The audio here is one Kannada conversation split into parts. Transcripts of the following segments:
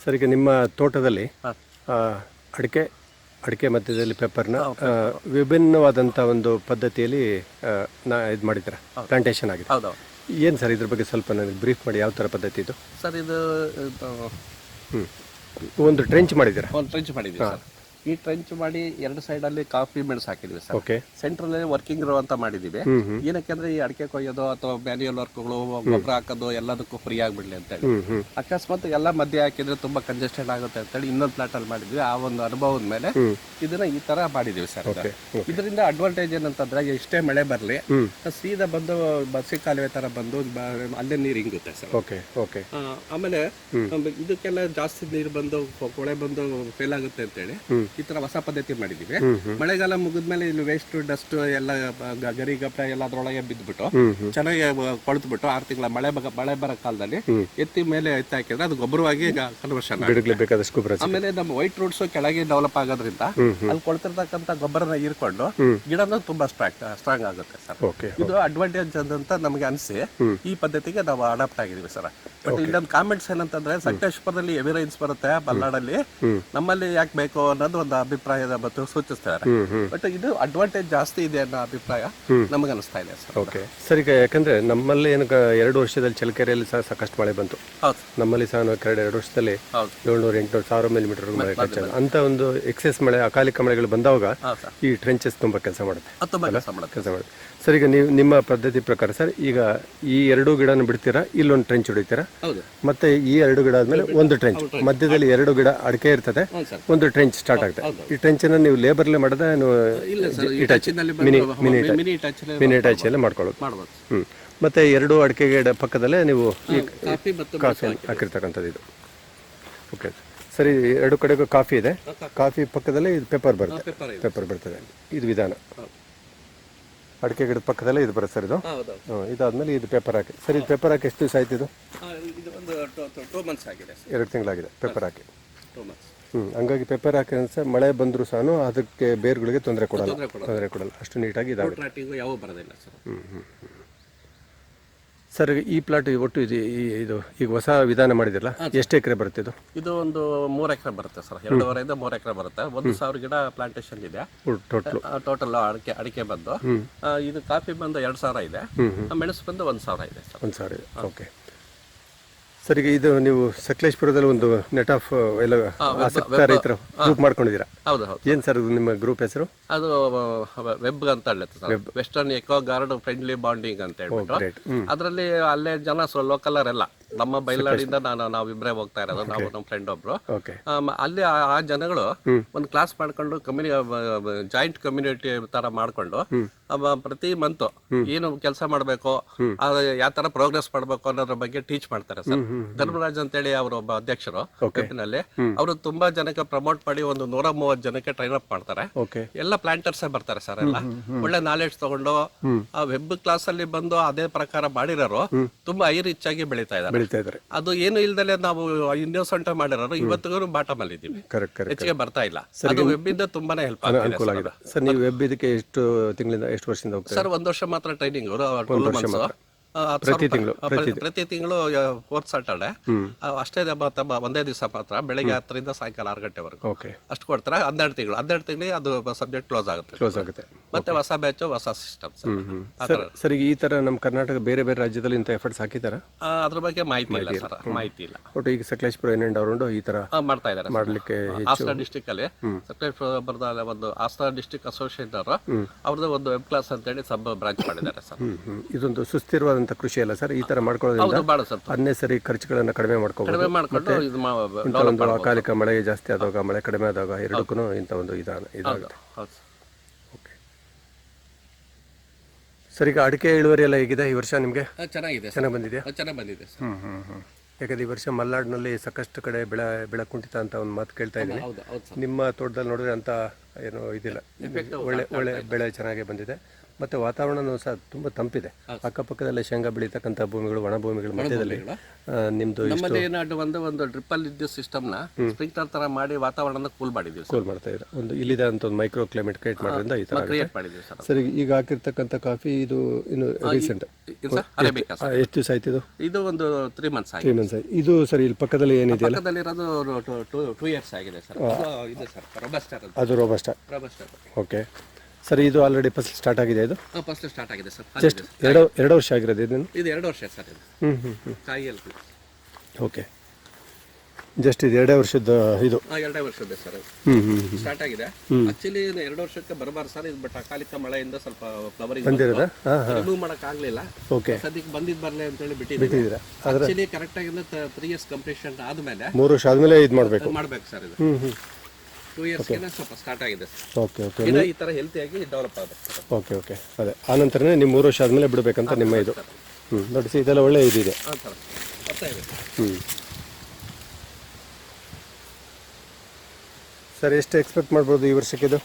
ಸರ್ ಈಗ ನಿಮ್ಮ ತೋಟದಲ್ಲಿ. ಅಡಿಕೆ ಅಡಿಕೆ ಮಧ್ಯದಲ್ಲಿ ಪೆಪ್ಪರ್ನ ಆ, ವಿಭಿನ್ನವಾದಂಥ ಒಂದು ಪದ್ಧತಿಯಲ್ಲಿ ನಾ ಇದು ಮಾಡಿದ್ದೀರಾ ಪ್ಲಾಂಟೇಶನ್ ಆಗಿದೆ. ಹೌದು ಏನು ಸರ್ ಇದ್ರ ಬಗ್ಗೆ ಸ್ವಲ್ಪ ನನಗೆ ಬ್ರೀಫ್ ಮಾಡಿ ಯಾವ ಥರ ಪದ್ಧತಿ ಇದು? ಸರ್ ಇದು ಒಂದು ಟ್ರೆಂಚ್ ಮಾಡಿದ್ದೀರಾ? ಒಂದು ಟ್ರೆಂಚ್ ಮಾಡಿದ್ದೀರಾ ಈ ಟ್ರೆಂಚ್ ಮಾಡಿ ಎರಡು ಸೈಡ್ ಅಲ್ಲಿ ಕಾಫಿ ಮೆಣಸು ಹಾಕಿದ್ವಿ ಸರ್. ಓಕೆ ಸೆಂಟ್ರಲ್ಲಿ ವರ್ಕಿಂಗ್ ರೋ ಅಂತ ಮಾಡಿದೀವಿ. ಏನಕ್ಕೆ ಅಂದ್ರೆ ಈ ಅಡಿಕೆ ಕೊಯ್ಯೋದು ಅಥವಾ ಮ್ಯಾನ್ಯುಯಲ್ ವರ್ಕ್ಗಳು ಗೊಬ್ಬರ ಹಾಕೋದು ಎಲ್ಲದಕ್ಕೂ ಫ್ರೀ ಆಗ್ಬಿಡ್ಲಿ ಅಂತ ಹೇಳಿ ಅಕಸ್ಮಾತ್ ಎಲ್ಲ ಮಧ್ಯೆ ಹಾಕಿದ್ರೆ ತುಂಬಾ ಕಂಜೆಸ್ಟೆಡ್ ಆಗುತ್ತೆ ಅಂತ ಹೇಳಿ ಇನ್ನೊಂದು ಪ್ಲಾಟ್ ಅಲ್ಲಿ ಮಾಡಿದ್ವಿ. ಆ ಒಂದು ಅನುಭವದ ಮೇಲೆ ಇದನ್ನ ಈ ತರ ಮಾಡಿದೀವಿ ಸರ್ ಇದರಿಂದ ಅಡ್ವಾಂಟೇಜ್ ಏನಂತಂದ್ರೆ ಎಷ್ಟೇ ಮಳೆ ಬರಲಿ ಸೀದಾ ಬಂದು ಬಸಿ ಕಾಲುವೆ ತರ ಬಂದು ಅಲ್ಲೇ ನೀರು ಹಿಂಗುತ್ತೆ ಸರ್. ಓಕೆ ಓಕೆ ಆಮೇಲೆ ಇದಕ್ಕೆಲ್ಲ ಜಾಸ್ತಿ ನೀರು ಬಂದು ಕೊಳೆ ಬಂದು ಫೇಲ್ ಆಗುತ್ತೆ ಅಂತೇಳಿ. ಈ ತರ ಹೊಸ ಪದ್ಧತಿ ಮಾಡಿದೀವಿ. ಮಳೆಗಾಲ ಮುಗಿದ್ಮೇಲೆ ಇಲ್ಲಿ ವೇಸ್ಟ್ ಡಸ್ಟ್ ಎಲ್ಲ ಗ- ಗರಿ ಗಪ್ಪ ಎಲ್ಲ ಅದ್ರೊಳಗೆ ಬಿದ್ದ್ಬಿಟ್ಟು ಚೆನ್ನಾಗಿ ಕೊಳ್ತ್ಬಿಟ್ಟು ಆರು ತಿಂಗಳ ಮಳೆ ಬಗ ಮಳೆ ಬರೋ ಕಾಲದಲ್ಲಿ ಎತ್ತಿ ಮೇಲೆ ಎತ್ತಿ ಹಾಕಿದ್ರೆ ಅದು ಗೊಬ್ಬರವಾಗಿ ಕನ್ವರ್ಷನ್ ಗಿಡಗಳಿಗೆ ಬೇಕಾದಷ್ಟು ಗೊಬ್ಬರ ಆಮೇಲೆ ನಮ್ಮ ವೈಟ್ ರೂಟ್ಸ್ ಕೆಳಗೆ ಡೆವಲಪ್ ಆಗೋದ್ರಿಂದ. ಅಲ್ಲಿ ಕೊಳ್ತಿರ್ತಕ್ಕಂಥ ಗೊಬ್ಬರನ ಹೀರ್ಕೊಂಡು. ಗಿಡನ ತುಂಬಾ ಸ್ಟ್ರಾಂಗ್ ಸ್ಟ್ರಾಂಗ್ ಆಗುತ್ತೆ ಸರ್. ಓಕೆ ಇದು ಅಡ್ವಾಂಟೇಜ್ ಅಂತ ನಮಗೆ ಅನಿಸಿ ಈ ಪದ್ಧತಿಗೆ ನಾವು ಅಡಾಪ್ಟ್ ಆಗಿದೀವಿ ಸರ್. ಬಟ್ ಇಲ್ಲೊಂದು ಕಾಮೆಂಟ್ಸ್ ಏನಂತಂದ್ರೆ ಸಂಕೇಶ್ವರದಲ್ಲಿ ಎವಿರೈನ್ಸ್ ಬರುತ್ತೆ ಬಲ್ನಾಡಲ್ಲಿ ನಮ್ಮಲ್ಲಿ ಯಾಕೆ ಬೇಕು ಅನ್ನೋದು ಒಂದು ಅಭಿಪ್ರಾಯದ ಬಗ್ಗೆ ಸೂಚಿಸ್ತಾರೆ. ಬಟ್ ಇದು ಅಡ್ವಾಂಟೇಜ್ ಜಾಸ್ತಿ ಇದೆ ಅನ್ನೋ ಅಭಿಪ್ರಾಯ ಹ್ಮ್. ನಮಗೆ ಅನಿಸ್ತಾ ಇದೆ ಸರ್. ಓಕೆ ಸರ್ ಈಗ ಯಾಕಂದರೆ ನಮ್ಮಲ್ಲಿ ಏನು ಎರಡು ವರ್ಷದಲ್ಲಿ ಚಳ್ಳಕೆರೆಯಲ್ಲಿ ಸಹ ಸಾಕಷ್ಟು ಮಳೆ ಬಂತು. ನಮ್ಮಲ್ಲಿ ಸಹ ಎರಡು ಎರಡು ವರ್ಷದಲ್ಲಿ ಏಳ್ನೂರು ಎಂಟುನೂರು ಸಾವಿರ ಮಿಲಿಮೀಟರ್ ಮಳೆ ಅಂತ ಒಂದು ಎಕ್ಸೆಸ್ ಮಳೆ ಅಕಾಲಿಕ ಮಳೆಗಳು ಬಂದಾಗ ಈ ಟ್ರೆಂಚಸ್ ತುಂಬ ಕೆಲಸ ಮಾಡುತ್ತೆ. ಕೆಲಸ ಮಾಡುತ್ತೆ. ಸರ್ ಈಗ ನೀವು ನಿಮ್ಮ ಪದ್ಧತಿ ಪ್ರಕಾರ ಸರ್ ಈಗ ಈ ಎರಡು ಗಿಡನ ಬಿಡ್ತೀರಾ ಇಲ್ಲೊಂದು ಟ್ರೆಂಚ್ ಹೊಡಿತೀರಾ? ಮತ್ತೆ ಈ ಎರಡು ಗಿಡ ಆದ್ಮೇಲೆ ಒಂದು ಟ್ರೆಂಚ್ ಮಧ್ಯದಲ್ಲಿ ಎರಡು ಗಿಡ ಅಡಕೆ ಇರ್ತದೆ. ಒಂದು ಟ್ರೆಂಚ್ ಸ್ಟಾರ್ಟ್ ಆಗುತ್ತೆ ಈ ಟ್ರೆಂಚನ್ನ ನೀವು ಲೇಬರ್ಲೆ ಮಾಡದೆ ನೀವು ಮಿನಿ ಟಚ್ ಎಲ್ಲ ಮಾಡ್ಕೊಳ್ಳೋದು. ಹ್ಞೂ ಮತ್ತೆ ಎರಡು ಅಡಿಕೆ ಗಿಡ ಪಕ್ಕದಲ್ಲೇ ನೀವು ಕಾಫಿ ಹಾಕಿರ್ತಕ್ಕಂಥದ್ದು ಇದು. ಓಕೆ ಸರಿ ಎರಡು ಕಡೆಗೂ ಕಾಫಿ ಇದೆ. ಕಾಫಿ. ಪಕ್ಕದಲ್ಲೇ ಇದು ಪೇಪರ್ ಬರುತ್ತೆ. ಪೇಪರ್ ಬರ್ತದೆ. ಇದು ವಿಧಾನ. ಅಡಿಕೆ ಗಿಡದ ಪಕ್ಕದಲ್ಲೇ ಇದು ಬರುತ್ತೆ ಸರ್ ಇದು? ಹ್ಮ್, ಇದಾದ್ಮೇಲೆ ಇದು ಪೇಪರ್ ಹಾಕಿ. ಸರಿ ಇದು ಪೇಪರ್ ಹಾಕಿ ಎಷ್ಟು ದಿವಸ ಆಯ್ತು ಇದು? ಎರಡು ತಿಂಗಳಾಗಿದೆ. ಪೇಪರ್ ಹಾಕಿ. ಹಂಗಾಗಿ ಪೇಪರ್ ಹಾಕಿದ್ರೆ ಮಳೆ ಬಂದರೂ ಸಹ ಅದಕ್ಕೆ ಬೇರುಗಳಿಗೆ ತೊಂದರೆ ಕೊಡಲ್ಲ. ತೊಂದರೆ ಕೊಡಲ್ಲ. ಅಷ್ಟು ನೀಟಾಗಿ ಇದಾಗುತ್ತೆ ಯಾವ ಬರೋದಿಲ್ಲ ಸರ್. ಸರ್ ಈ ಪ್ಲಾಟ್ ಒಟ್ಟು ಇದು ಇದು ಈಗ ಹೊಸ ವಿಧಾನ ಮಾಡಿದಿರಲ್ಲ ಎಷ್ಟು ಎಕರೆ ಬರುತ್ತೆ ಇದು? ಇದು ಒಂದು ಮೂರು ಎಕರೆ ಬರುತ್ತೆ ಸರ್. ಎರಡೂವರೆಯಿಂದ ಮೂರು ಎಕರೆ ಬರುತ್ತೆ. ಒಂದು ಸಾವಿರ ಗಿಡ ಪ್ಲಾಂಟೇಶನ್ ಇದೆ. ಟೋಟಲ್ ಟೋಟಲ್ ಅಡಿಕೆ ಅಡಿಕೆ ಬಂದು ಇದು ಕಾಫಿ ಬಂದು ಎರಡು ಸಾವಿರ ಇದೆ. ಮೆಣಸು ಬಂದು ಒಂದು ಸಾವಿರ ಇದೆ ಒಂದು ಸಾವಿರ ಇದೆ. ಓಕೆ ಸರ್ ಈಗ ಇದು ನೀವು ಸಕಲೇಶ್ಪುರದಲ್ಲಿ ಒಂದು ನೆಟ್ ಆಫ್ ಎಲ್ಲ ಆಸಕ್ತ ರೈತರು ಗ್ರೂಪ್ ಮಾಡ್ಕೊಂಡಿದ್ದೀರಾ? ಹೌದು ಹೌದು. ಏನು ಸರ್ ಇದು ನಿಮ್ಮ ಗ್ರೂಪ್ ಹೆಸರು? ಅದು ವೆಬ್ ಅಂತ ಹೇಳುತ್ತೆ sir western eco guard friendly bonding ಅಂತ ಹೇಳ್ಬಿಟ್ಟು. ಅದರಲ್ಲಿ ಅಲ್ಲೇ ಜನ ಲೋಕಲರ್ ಎಲ್ಲ ನಮ್ಮ ಬೈಲಾಡಿಂದ ನಾನು ನಾವಿಬ್ಬರೇ ಹೋಗ್ತಾ ಇರೋದು ನಾವು ನಮ್ಮ ಫ್ರೆಂಡ್ ಒಬ್ರು. ಅಲ್ಲಿ ಆ ಜನಗಳು ಒಂದು ಕ್ಲಾಸ್ ಮಾಡ್ಕೊಂಡು ಕಮ್ಯುನಿ ಜಾಯಿಂಟ್ ಕಮ್ಯುನಿಟಿ ತರ ಮಾಡ್ಕೊಂಡು ಪ್ರತಿ ಮಂತ್ ಏನು ಕೆಲಸ ಮಾಡಬೇಕು ಯಾವ ತರ ಪ್ರೋಗ್ರೆಸ್ ಮಾಡಬೇಕು ಅನ್ನೋದ್ರ ಬಗ್ಗೆ ಟೀಚ್ ಮಾಡ್ತಾರೆ ಸರ್. ಧರ್ಮರಾಜ್ ಅಂತೇಳಿ ಅವರು ಒಬ್ಬ ಅಧ್ಯಕ್ಷರು ನಲ್ಲಿ ಅವರು ತುಂಬಾ ಜನಕ್ಕೆ ಪ್ರಮೋಟ್ ಮಾಡಿ ಒಂದು ನೂರ ಮೂವತ್ತು ಜನಕ್ಕೆ ಟ್ರೈನ್ ಅಪ್ ಮಾಡ್ತಾರೆ. ಎಲ್ಲ ಪ್ಲಾಂಟರ್ಸ್ ಬರ್ತಾರೆ ಸರ್ ಎಲ್ಲ. ಒಳ್ಳೆ ನಾಲೆಡ್ಜ್ ತಗೊಂಡು ಆ ವೆಬ್ ಕ್ಲಾಸ್ ಅಲ್ಲಿ ಬಂದು ಅದೇ ಪ್ರಕಾರ ಮಾಡಿರೋರು ತುಂಬಾ ಐ ರಿಚ್ ಆಗಿ ಬೆಳೀತಾ ಇದ್ದಾರೆ. ಅದು ಏನು ಇಲ್ದಲೆ ನಾವು ಇನ್ನೋಸೆಂಟ್ ಮಾಡಿರೋರು ಇವತ್ತಿಗೂ ಬಾಟಮ್ ಅಲ್ಲಿ ಇದೀವಿ ಹೆಚ್ಚಿಗೆ ಬರ್ತಾ ಇಲ್ಲ. ಅದು ವೆಬ್ ಇಂದ ತುಂಬಾನೇ ಹೆಲ್ಪ್ ಆಗಿದೆ. ಸರ್ ನೀವು ವೆಬ್ ಇದಕ್ಕೆ ಎಷ್ಟು ತಿಂಗಳಿಂದ ಎಷ್ಟು ವರ್ಷದಿಂದ ಹೋಗ್ತಾರೆ ಸರ್ ಒಂದ್ ವರ್ಷ ಮಾತ್ರ ಟ್ರೈನಿಂಗ್ ಪ್ರತಿ ತಿಂಗಳು ಪ್ರತಿ ತಿಂಗಳು. ಫೋರ್ತ್ ಸಾಟರ್ಡೆ ಅಷ್ಟೇ ತಮ್ಮ ಒಂದೇ ದಿವಸ ಮಾತ್ರ ಬೆಳಗ್ಗೆ ಹತ್ತರಿಂದ ಸಾಯಂಕಾಲ ಆರು ಗಂಟೆವರೆಗೂ. ಓಕೆ. ಅಷ್ಟು ಕೊಡ್ತಾರೆ ಹನ್ನೆರಡು ತಿಂಗಳು. ಹನ್ನೆರಡು ತಿಂಗಳಿಗೆ ಅದು ಸಬ್ಜೆಕ್ಟ್ ಕ್ಲೋಸ್ ಆಗುತ್ತೆ. ಕ್ಲೋಸ್ ಆಗುತ್ತೆ. ಮತ್ತೆ ಹೊಸ ಬ್ಯಾಚ್ ಹೊಸ ಸಿಸ್ಟಮ್ ಸರ್. ಸರ್ ಈ ತರ ನಮ್ಮ ಕರ್ನಾಟಕ ಬೇರೆ ಬೇರೆ ರಾಜ್ಯದಲ್ಲಿ ಇಂಥ ಎಫರ್ಟ್ಸ್ ಹಾಕಿದಾರ ಅದ್ರ ಬಗ್ಗೆ ಮಾಹಿತಿ ಇಲ್ಲ ಸರ್. ಮಾಹಿತಿ ಇಲ್ಲ. ಒಟ್ಟು ಈಗ ಸಕಲೇಶ್ಪುರ ಏನ್ ಅವರು ಈ ತರ ಮಾಡ್ತಾ ಇದ್ದಾರೆ ಮಾಡ್ಲಿಕ್ಕೆ ಹಾಸನ ಡಿಸ್ಟಿಕ್ ಅಲ್ಲಿ ಸಕಲೇಶ್ವರದ ಒಂದು ಹಾಸನ ಡಿಸ್ಟಿಕ್ ಅಸೋಸಿಯೇಟ್ ಅವರು ಅವ್ರದ್ದು ಒಂದು ವೆಬ್ ಕ್ಲಾಸ್ ಅಂತ ಹೇಳಿ ಸಬ್ ಬ್ರಾಂಚ್ ಮಾಡಿದ್ದಾರೆ ಸರ್. ಇದೊಂದು ಸುಸ್ಥಿರವಾದಂಥ ಕೃಷಿ ಅಲ್ಲ ಸರ್? ಈ ತರ ಮಾಡ್ಕೊಳ್ಳೋದ್ರಿಂದ ಹೌದು ಸರಿ ಸರ್. ಅನ್ನೆಸರಿ ಖರ್ಚುಗಳನ್ನು ಕಡಿಮೆ ಮಾಡ್ಕೋಬಹುದು ಕಡಿಮೆ ಮಾಡ್ಕೊಂಡು ಇದು ಮಾ- ಇಂಥ ಒಂದು ಅಕಾಲಿಕ ಮಳೆ ಜಾಸ್ತಿ ಆದಾಗ ಮಳೆ ಕಡಿಮೆ ಆದಾಗ ಎರಡಕ್ಕೂ ಇಂಥ ಒಂದು ಇದಾನ ಇದಾಗುತ್ತೆ. ಹೌದು ಸರ್. ಓಕೆ. ಸರ್ ಈಗ ಅಡಿಕೆ ಇಳುವರಿ ಎಲ್ಲ ಹೇಗಿದೆ ಈ ವರ್ಷ ನಿಮಗೆ? ಆ, ಚೆನ್ನಾಗಿದೆ ಸರ್. ಚೆನ್ನಾಗಿ ಬಂದಿದೆ ಆ, ಚೆನ್ನಾಗಿ ಬಂದಿದೆ ಸರ್. ಹ್ಮ್ ಹ್ಮ್ ಹ್ಮ್. ಯಾಕಂದ್ರೆ ಈ ವರ್ಷ ಮಲೆನಾಡಿನಲ್ಲಿ ಸಾಕಷ್ಟು ಕಡೆ ಬೆಳೆ ಬೆಳೆ ಕುಂಠಿತ ಅಂತ ಒಂದು ಮಾತು ಕೇಳ್ತಾ ಇದ್ದೀನಿ. ಹೌದು ಹೌದು ಸರ್. ನಿಮ್ಮ ತೋಟದಲ್ಲಿ ನೋಡಿದ್ರೆ ಅಂತ ಏನು ಇದಿಲ್ಲ. ಒಳ್ಳೆ ಒಳ್ಳೆ ಬೆಳೆ ಚೆನ್ನಾಗಿ ಬಂದಿದೆ. ಮತ್ತೆ ವಾತಾವರಣನೂ ಸಹ ತುಂಬಾ ತಂಪಿದೆ. ಅಕ್ಕಪಕ್ಕದಲ್ಲೇ ಶೇಂಗಾ ಬೆಳೀತಕ್ಕಂಥ ಭೂಮಿಗಳು ಒಣ ಭೂಮಿಗಳು ಮಧ್ಯದಲ್ಲಿ ನಿಮ್ಮದು ನಿಮ್ದು ನಮ್ಮಲ್ಲಿ ಏನಾದ್ರು ಒಂದು ಒಂದು ಡ್ರಿಪ್ಪಲ್ ಇದ್ದ ಸಿಸ್ಟಮ್ನ ಸ್ಪ್ರಿಂಕ್ಲರ್ ತರ ಮಾಡಿ ವಾತಾವರಣ ಕೂಲ್ ಮಾಡಿದೀವಿ ಸರ್. ಕೂಲ್ ಮಾಡ್ತಾ ಇದ್ದಾರೆ? ಒಂದು ಇಲ್ಲಿದೆ ಅಂತ ಒಂದು ಮೈಕ್ರೋ ಕ್ಲೈಮೇಟ್ ಕ್ರಿಯೇಟ್ ಮಾಡೋದ್ರಿಂದ ಈ ತರ ಕ್ರಿಯೇಟ್ ಮಾಡಿದೀವಿ ಸರ್. ಸರಿ ಈಗ ಹಾಕಿರ್ತಕ್ಕಂಥ ಕಾಫಿ ಇದು ಇನ್ನು ರೀಸೆಂಟ್ ಇದು ಎಷ್ಟು ದಿವಸ ಆಯ್ತು ಇದು? ಇದು ಒಂದು ತ್ರೀ ಮಂತ್ಸ್ ತ್ರೀ ಮಂತ್ಸ್ ಇದು ಸರಿ ಇಲ್ಲಿ ಪಕ್ಕದಲ್ಲಿ ಏನಿದೆಯಲ್ಲ? ಪಕ್ಕದಲ್ಲಿರೋದು ಟೂ ಇಯರ್ಸ್ ಆಗಿದೆ ಸರ್. ಇದು ಇದೆ ಸರ್ ಅದು. ರೋಬಸ್ಟ ರೊಬಸ್ಟರ್ ಓಕೆ ಸರಿ ಇದು ಆಲ್ರೆಡಿ ಫಸ್ಟ್ ಸ್ಟಾರ್ಟ್ ಆಗಿದೆ ಇದು? ಫಸ್ಟ್ ಸ್ಟಾರ್ಟ್ ಆಗಿದೆ ಸರ್. ಜಸ್ಟ್ ಎರಡು ಎರಡು ವರ್ಷ ಆಗಿರೋದು ಇದನ್ನು ಇದು ಎರಡು ವರ್ಷ ಸರ್ ಇದು. ಹ್ಞೂ ಹ್ಞೂ ಹ್ಞೂ ಕಾಯಿಯಲ್ಲಿ ಓಕೆ ಜಸ್ಟ್ ಇದು ಎರಡೇ ವರ್ಷದ ಇದು? ಎರಡೇ ವರ್ಷದ ಸರ್ ಹ್ಞೂ ಹ್ಞೂ ಸ್ಟಾರ್ಟ್ ಆಗಿದೆ. ಆಕ್ಚುಲಿ ಎರಡು ವರ್ಷಕ್ಕೆ ಬರಬಾರ್ದು ಸರ್ ಇದು ಬಟ್ ಅಕಾಲಿಕ ಮಳೆಯಿಂದ ಸ್ವಲ್ಪ ಫ್ಲವರಿಂಗ್ ಬಂದಿರೋದಾ? ಹಾಂ ಹಾಂ. ರಿಮೂವ್ ಮಾಡಕ್ ಆಗ್ಲಿಲ್ಲ. ಓಕೆ ಸದ್ಯಕ್ಕೆ ಬಂದಿದ್ ಬರ್ಲಿ ಅಂತ ಹೇಳಿ ಬಿಟ್ಟಿದ್ದೀವಿ ಬಿಟ್ಟಿದ್ದೀರಾ ಆಕ್ಚುಲಿ ಕರೆಕ್ಟ್ ಆಗಿ ತ್ರೀ ಇಯರ್ಸ್ ಕಂಪ್ಲೀಷನ್ ಆದ್ಮೇಲೆ ಮೂರು ವರ್ಷ ಆದಮೇಲೆ ಇದು ಮಾಡಬೇಕು. ಮಾಡ್ಬೇಕು ಸರ್ ಇದು. ಹ್ಞೂ ಹ್ಞೂ ಟೂ ಇಯರ್ಸ್ಗೆ ಸ್ವಲ್ಪ ಸ್ಟಾರ್ಟ್ ಆಗಿದೆ. ಸರ್ ಓಕೆ ಓಕೆ ಗಿಡ ಈ ಹೆಲ್ತಿಯಾಗಿ ಡೆವಲಪ್ ಆಗುತ್ತೆ. ಓಕೆ ಓಕೆ ಅದೇ ಆನಂತರನೇ ನಂತರನೇ ಮೂರು ವರ್ಷ ಆದಮೇಲೆ ಬಿಡಬೇಕಂತ ನಿಮ್ಮ ಇದು. ಹ್ಞೂ ನೋಡಿ ಸಿ ಇದೆಲ್ಲ ಒಳ್ಳೆ ಇದಿದೆ ಹಾಂ ಸರ್ ಬರ್ತಾ ಇದೆ. ಹ್ಞೂ ಸರ್ ಎಷ್ಟು ಎಕ್ಸ್ಪೆಕ್ಟ್ ಮಾಡ್ಬೋದು ಈ ವರ್ಷಕ್ಕೆ ಇದು?